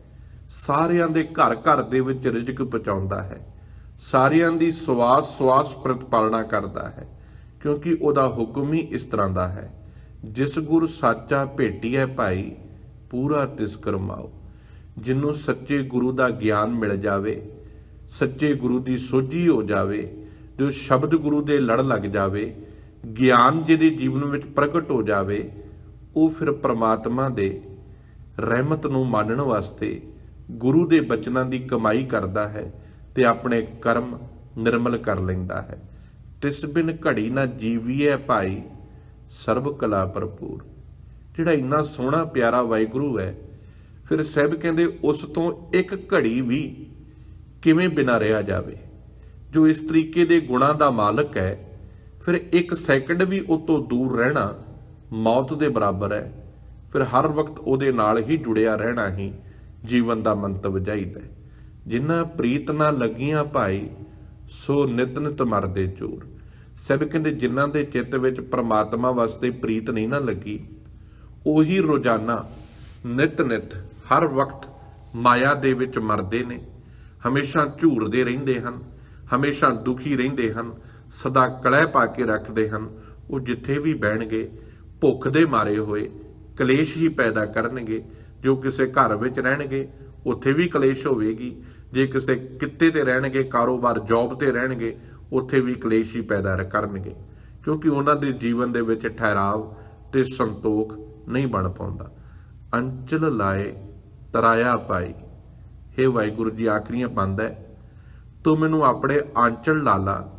ਸਾਰਿਆਂ ਦੇ ਘਰ ਘਰ ਦੇ ਵਿੱਚ ਰਿਜਕ ਪਹੁੰਚਾਉਂਦਾ ਹੈ। ਸਾਰਿਆਂ ਦੀ ਸਵਾਸ ਸਵਾਸ ਪ੍ਰਤਪਾਲਣਾ ਕਰਦਾ ਹੈ, ਕਿਉਂਕਿ ਉਹਦਾ ਹੁਕਮ ਹੀ ਇਸ ਤਰ੍ਹਾਂ ਦਾ ਹੈ। ਜਿਸ ਗੁਰ ਸਾਚਾ ਭੇਟੀ ਹੈ ਭਾਈ, ਪੂਰਾ ਤਿਸ ਕਰਮਾਓ ਜਿਹਨੂੰ ਸੱਚੇ ਗੁਰੂ ਦਾ ਗਿਆਨ ਮਿਲ ਜਾਵੇ, ਸੱਚੇ ਗੁਰੂ ਦੀ ਸੋਝੀ ਹੋ ਜਾਵੇ, ਜੋ ਸ਼ਬਦ ਗੁਰੂ ਦੇ ਲੜ ਲੱਗ ਜਾਵੇ ਗਿਆਨ ਜਿਹਦੇ ਜੀਵਨ ਵਿੱਚ ਪ੍ਰਗਟ ਹੋ ਜਾਵੇ, ਉਹ ਫਿਰ ਪ੍ਰਮਾਤਮਾ ਦੇ ਰਹਿਮਤ ਨੂੰ ਮੰਨਣ ਵਾਸਤੇ ਗੁਰੂ ਦੇ ਬਚਨਾਂ ਦੀ ਕਮਾਈ ਕਰਦਾ ਹੈ ਤੇ ਆਪਣੇ ਕਰਮ ਨਿਰਮਲ ਕਰ ਲੈਂਦਾ ਹੈ। ਤਿਸ ਬਿਨ ਘੜੀ ਨਾ ਜੀਵੀਐ ਭਾਈ ਸਰਬ ਕਲਾ ਭਰਪੂਰ। ਜਿਹੜਾ ਇੰਨਾ ਸੋਹਣਾ ਪਿਆਰਾ ਵਾਹਿਗੁਰੂ ਹੈ, ਫਿਰ ਸਾਹਿਬ ਕਹਿੰਦੇ ਉਸ ਤੋਂ ਇੱਕ ਘੜੀ ਵੀ ਕਿਵੇਂ ਬਿਨਾ ਰਿਹਾ ਜਾਵੇ? ਜੋ ਇਸ ਤਰੀਕੇ ਦੇ ਗੁਣਾਂ ਦਾ ਮਾਲਕ ਹੈ ਫਿਰ ਇੱਕ ਸੈਕਿੰਡ ਵੀ ਉਹ ਤੋਂ ਦੂਰ ਰਹਿਣਾ ਮੌਤ ਦੇ ਬਰਾਬਰ ਹੈ। ਫਿਰ ਹਰ ਵਕਤ ਉਹਦੇ ਨਾਲ ਹੀ ਜੁੜਿਆ ਰਹਿਣਾ ਹੀ ਜੀਵਨ ਦਾ ਮੰਤਵ ਚਾਹੀਦਾ ਜਿਨ੍ਹਾਂ ਪ੍ਰੀਤ ਨਾਲ ਲੱਗੀਆਂ ਭਾਈ, ਸੋ ਨਿਤ ਨਿਤ ਮਰਦੇ ਚੋਰ। ਸਭ ਕਹਿੰਦੇ ਜਿਨ੍ਹਾਂ ਦੇ ਚਿੱਤ ਵਿੱਚ ਪ੍ਰਮਾਤਮਾ ਵਾਸਤੇ ਪ੍ਰੀਤ ਨਹੀਂ ਨਾ ਲੱਗੀ, ਉਹੀ ਰੋਜ਼ਾਨਾ ਨਿਤ ਨਿਤ ਹਰ ਵਕਤ ਮਾਇਆ ਦੇ ਵਿੱਚ ਮਰਦੇ ਨੇ। ਹਮੇਸ਼ਾ ਝੂਰਦੇ ਰਹਿੰਦੇ ਹਨ, ਹਮੇਸ਼ਾ ਦੁਖੀ ਰਹਿੰਦੇ ਹਨ ਸਦਾ ਕਲਹਿ ਪਾ ਕੇ ਰੱਖਦੇ ਹਨ। ਉਹ ਜਿੱਥੇ ਵੀ ਬਹਿਣਗੇ, ਭੁੱਖ ਦੇ ਮਾਰੇ ਹੋਏ, ਕਲੇਸ਼ ਹੀ ਪੈਦਾ ਕਰਨਗੇ। ਜੋ ਕਿਸੇ ਘਰ ਵਿੱਚ ਰਹਿਣਗੇ, ਉੱਥੇ ਵੀ ਕਲੇਸ਼ ਹੋਵੇਗੀ। ਜੇ ਕਿਸੇ ਕਿੱਤੇ ਤੇ ਰਹਿਣਗੇ, ਕਾਰੋਬਾਰ ਜੌਬ ਤੇ ਰਹਿਣਗੇ, ਉੱਥੇ ਵੀ ਕਲੇਸ਼ ਹੀ ਪੈਦਾ ਕਰਨਗੇ। ਕਿਉਂਕਿ ਉਹਨਾਂ ਦੇ ਜੀਵਨ ਦੇ ਵਿੱਚ ਠਹਿਰਾਵ ਤੇ ਸੰਤੋਖ ਨਹੀਂ ਬਣ ਪਾਉਂਦਾ। ਅੰਚਲ ਲਾਏ, ਤਰਾਇਆ ਪਾਈ। हे ਵਾਹਿਗੁਰੂ ਜੀ ਆਖਰੀਆਂ ਬੰਦ ਹੈ। ਤੂੰ ਮੈਨੂੰ ਆਪਣੇ ਆਂਚਲ ਲਾਲਾ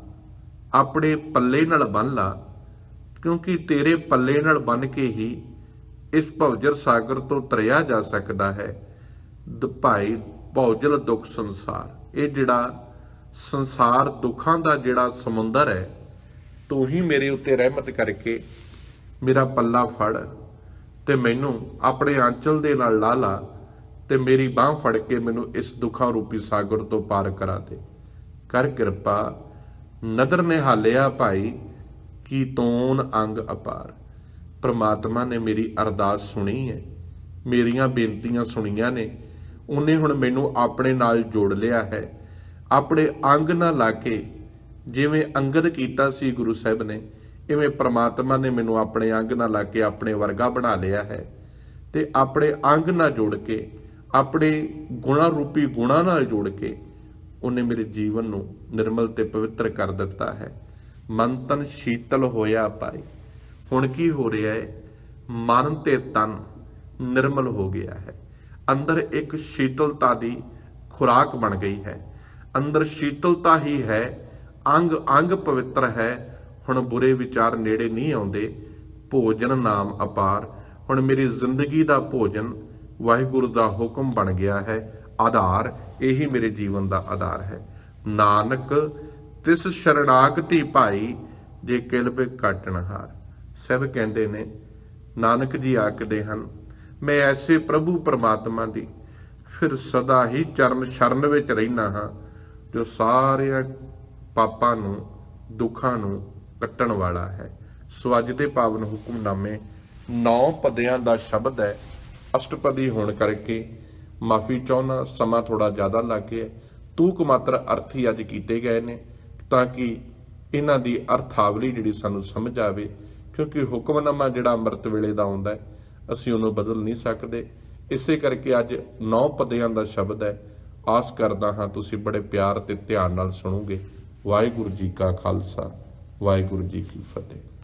ਆਪਣੇ ਪੱਲੇ ਨਾਲ ਬੰਨ ਲਾ, ਕਿਉਂਕਿ ਤੇਰੇ ਪੱਲੇ ਨਾਲ ਬੰਨ ਕੇ ਹੀ ਇਸ ਭੌਜਲ ਸਾਗਰ ਤੋਂ ਤਰਿਆ ਜਾ ਸਕਦਾ ਹੈ। ਦ- ਭਾਈ, ਭੌਜਲ ਦੁੱਖ ਸੰਸਾਰ, ਇਹ ਜਿਹੜਾ ਸੰਸਾਰ ਦੁੱਖਾਂ ਦਾ ਜਿਹੜਾ ਸਮੁੰਦਰ ਹੈ, ਤੂੰ ਹੀ ਮੇਰੇ ਉੱਤੇ ਰਹਿਮਤ ਕਰਕੇ ਮੇਰਾ ਪੱਲਾ ਫੜ ਤੇ ਮੈਨੂੰ ਆਪਣੇ ਆਂਚਲ ਦੇ ਨਾਲ ਲਾ ਲਾ ਤੇ ਮੇਰੀ ਬਾਹ ਫੜ ਕੇ ਮੈਨੂੰ ਇਸ ਦੁੱਖਾਂ ਰੂਪੀ ਸਾਗਰ ਤੋਂ ਪਾਰ ਕਰਾ ਦੇ। ਕਰ ਕਿਰਪਾ ਨਦਰ ਨੇ ਹਾਲਿਆ ਭਾਈ, ਕੀ ਤੋਨ ਅੰਗ ਅਪਾਰ। ਪ੍ਰਮਾਤਮਾ ਨੇ ਮੇਰੀ ਅਰਦਾਸ ਸੁਣੀ ਹੈ, ਮੇਰੀਆਂ ਬੇਨਤੀਆਂ ਸੁਣੀਆਂ ਨੇ, ਉਹਨੇ ਹੁਣ ਮੈਨੂੰ ਆਪਣੇ ਨਾਲ ਜੋੜ ਲਿਆ ਹੈ। ਆਪਣੇ ਅੰਗ ਨਾਲ ਲਾ ਕੇ, ਜਿਵੇਂ ਅੰਗਦ ਕੀਤਾ ਸੀ ਗੁਰੂ ਸਾਹਿਬ ਨੇ, ਇਵੇਂ ਪ੍ਰਮਾਤਮਾ ਨੇ ਮੈਨੂੰ ਆਪਣੇ ਅੰਗ ਨਾਲ ਲਾ ਕੇ ਆਪਣੇ ਵਰਗਾ ਬਣਾ ਲਿਆ ਹੈ। ਤੇ ਆਪਣੇ ਅੰਗ ਨਾਲ ਜੋੜ ਕੇ, ਆਪਣੇ ਗੁਣਾ ਰੂਪੀ ਗੁਣਾ ਨਾਲ ਜੋੜ ਕੇ ਉਹਨੇ ਮੇਰੇ ਜੀਵਨ ਨੂੰ ਨਿਰਮਲ ਤੇ ਪਵਿੱਤਰ ਕਰ ਦਿੱਤਾ ਹੈ। ਮਨ ਤਨ ਸ਼ੀਤਲ ਹੋਇਆ ਪਾਈ ਹੁਣ ਕੀ ਹੋ ਰਿਹਾ ਹੈ? ਮਨ ਤੇ ਤਨ ਨਿਰਮਲ ਹੋ ਗਿਆ ਹੈ। ਅੰਦਰ ਇੱਕ ਸ਼ੀਤਲਤਾ ਦੀ ਖੁਰਾਕ ਬਣ ਗਈ ਹੈ। ਅੰਦਰ ਸ਼ੀਤਲਤਾ ਹੀ ਹੈ। ਅੰਗ ਅੰਗ ਪਵਿੱਤਰ ਹੈ। ਹੁਣ ਬੁਰੇ ਵਿਚਾਰ ਨੇੜੇ ਨਹੀਂ ਆਉਂਦੇ। ਭੋਜਨ ਨਾਮ ਅਪਾਰ। ਹੁਣ ਮੇਰੀ ਜ਼ਿੰਦਗੀ ਦਾ ਭੋਜਨ ਵਾਹਿਗੁਰੂ ਦਾ ਹੁਕਮ ਬਣ ਗਿਆ ਹੈ। ਆਧਾਰ, ਇਹੀ ਮੇਰੇ ਜੀਵਨ ਦਾ ਆਧਾਰ ਹੈ। ਨਾਨਕ, ਤਿਸ ਸ਼ਰਣਾਗਤੀ ਭਾਈ ਜੇ ਕਿਲਬ ਕਾਟਣ ਸਭ ਕਹਿੰਦੇ ਨੇ, ਨਾਨਕ ਜੀ ਆਖਦੇ ਹਨ, ਮੈਂ ਐਸੇ ਪ੍ਰਭੂ ਪਰਮਾਤਮਾ ਦੀ ਫਿਰ ਸਦਾ ਹੀ ਚਰਨ ਸ਼ਰਨ ਵਿੱਚ ਰਹਿਣਾ ਹਾਂ, ਜੋ ਸਾਰਿਆਂ ਪਾਪਾਂ ਨੂੰ, ਦੁੱਖਾਂ ਨੂੰ ਕੱਟਣ ਵਾਲਾ ਹੈ। ਸੋ ਅੱਜ ਦੇ ਪਾਵਨ ਹੁਕਮਨਾਮੇ ਨੌ ਪਦਿਆਂ ਦਾ ਸ਼ਬਦ ਹੈ, ਅਸ਼ਟਪਦੀ ਹੋਣ ਕਰਕੇ ਮਾਫੀ ਚਾਹੁੰਦਾ, ਸਮਾਂ ਥੋੜਾ ਜ਼ਿਆਦਾ ਲੱਗ ਗਿਆ। ਹੈ। ਤੂਕ ਮਾਤਰ ਅਰਥ ਹੀ ਅੱਜ ਕੀਤੇ ਗਏ ਨੇ, ਤਾਂ ਕਿ ਇਹਨਾਂ ਦੀ ਅਰਥਾਵਲੀ ਜਿਹੜੀ ਸਾਨੂੰ ਸਮਝ ਆਵੇ, ਕਿਉਂਕਿ ਹੁਕਮਨਾਮਾ ਜਿਹੜਾ ਅੰਮ੍ਰਿਤ ਵੇਲੇ ਦਾ ਆਉਂਦਾ ਹੈ, ਅਸੀਂ ਉਹਨੂੰ ਬਦਲ ਨਹੀਂ ਸਕਦੇ। ਇਸੇ ਕਰਕੇ ਅੱਜ ਨੌ ਪਦਿਆਂ ਦਾ ਸ਼ਬਦ ਹੈ। ਆਸ ਕਰਦਾ ਹਾਂ ਤੁਸੀਂ ਬੜੇ ਪਿਆਰ ਤੇ ਧਿਆਨ ਨਾਲ ਸੁਣੋਗੇ। ਵਾਹਿਗੁਰੂ ਜੀ ਕਾ ਖਾਲਸਾ, ਵਾਹਿਗੁਰੂ ਜੀ ਕੀ ਫਤਿਹ।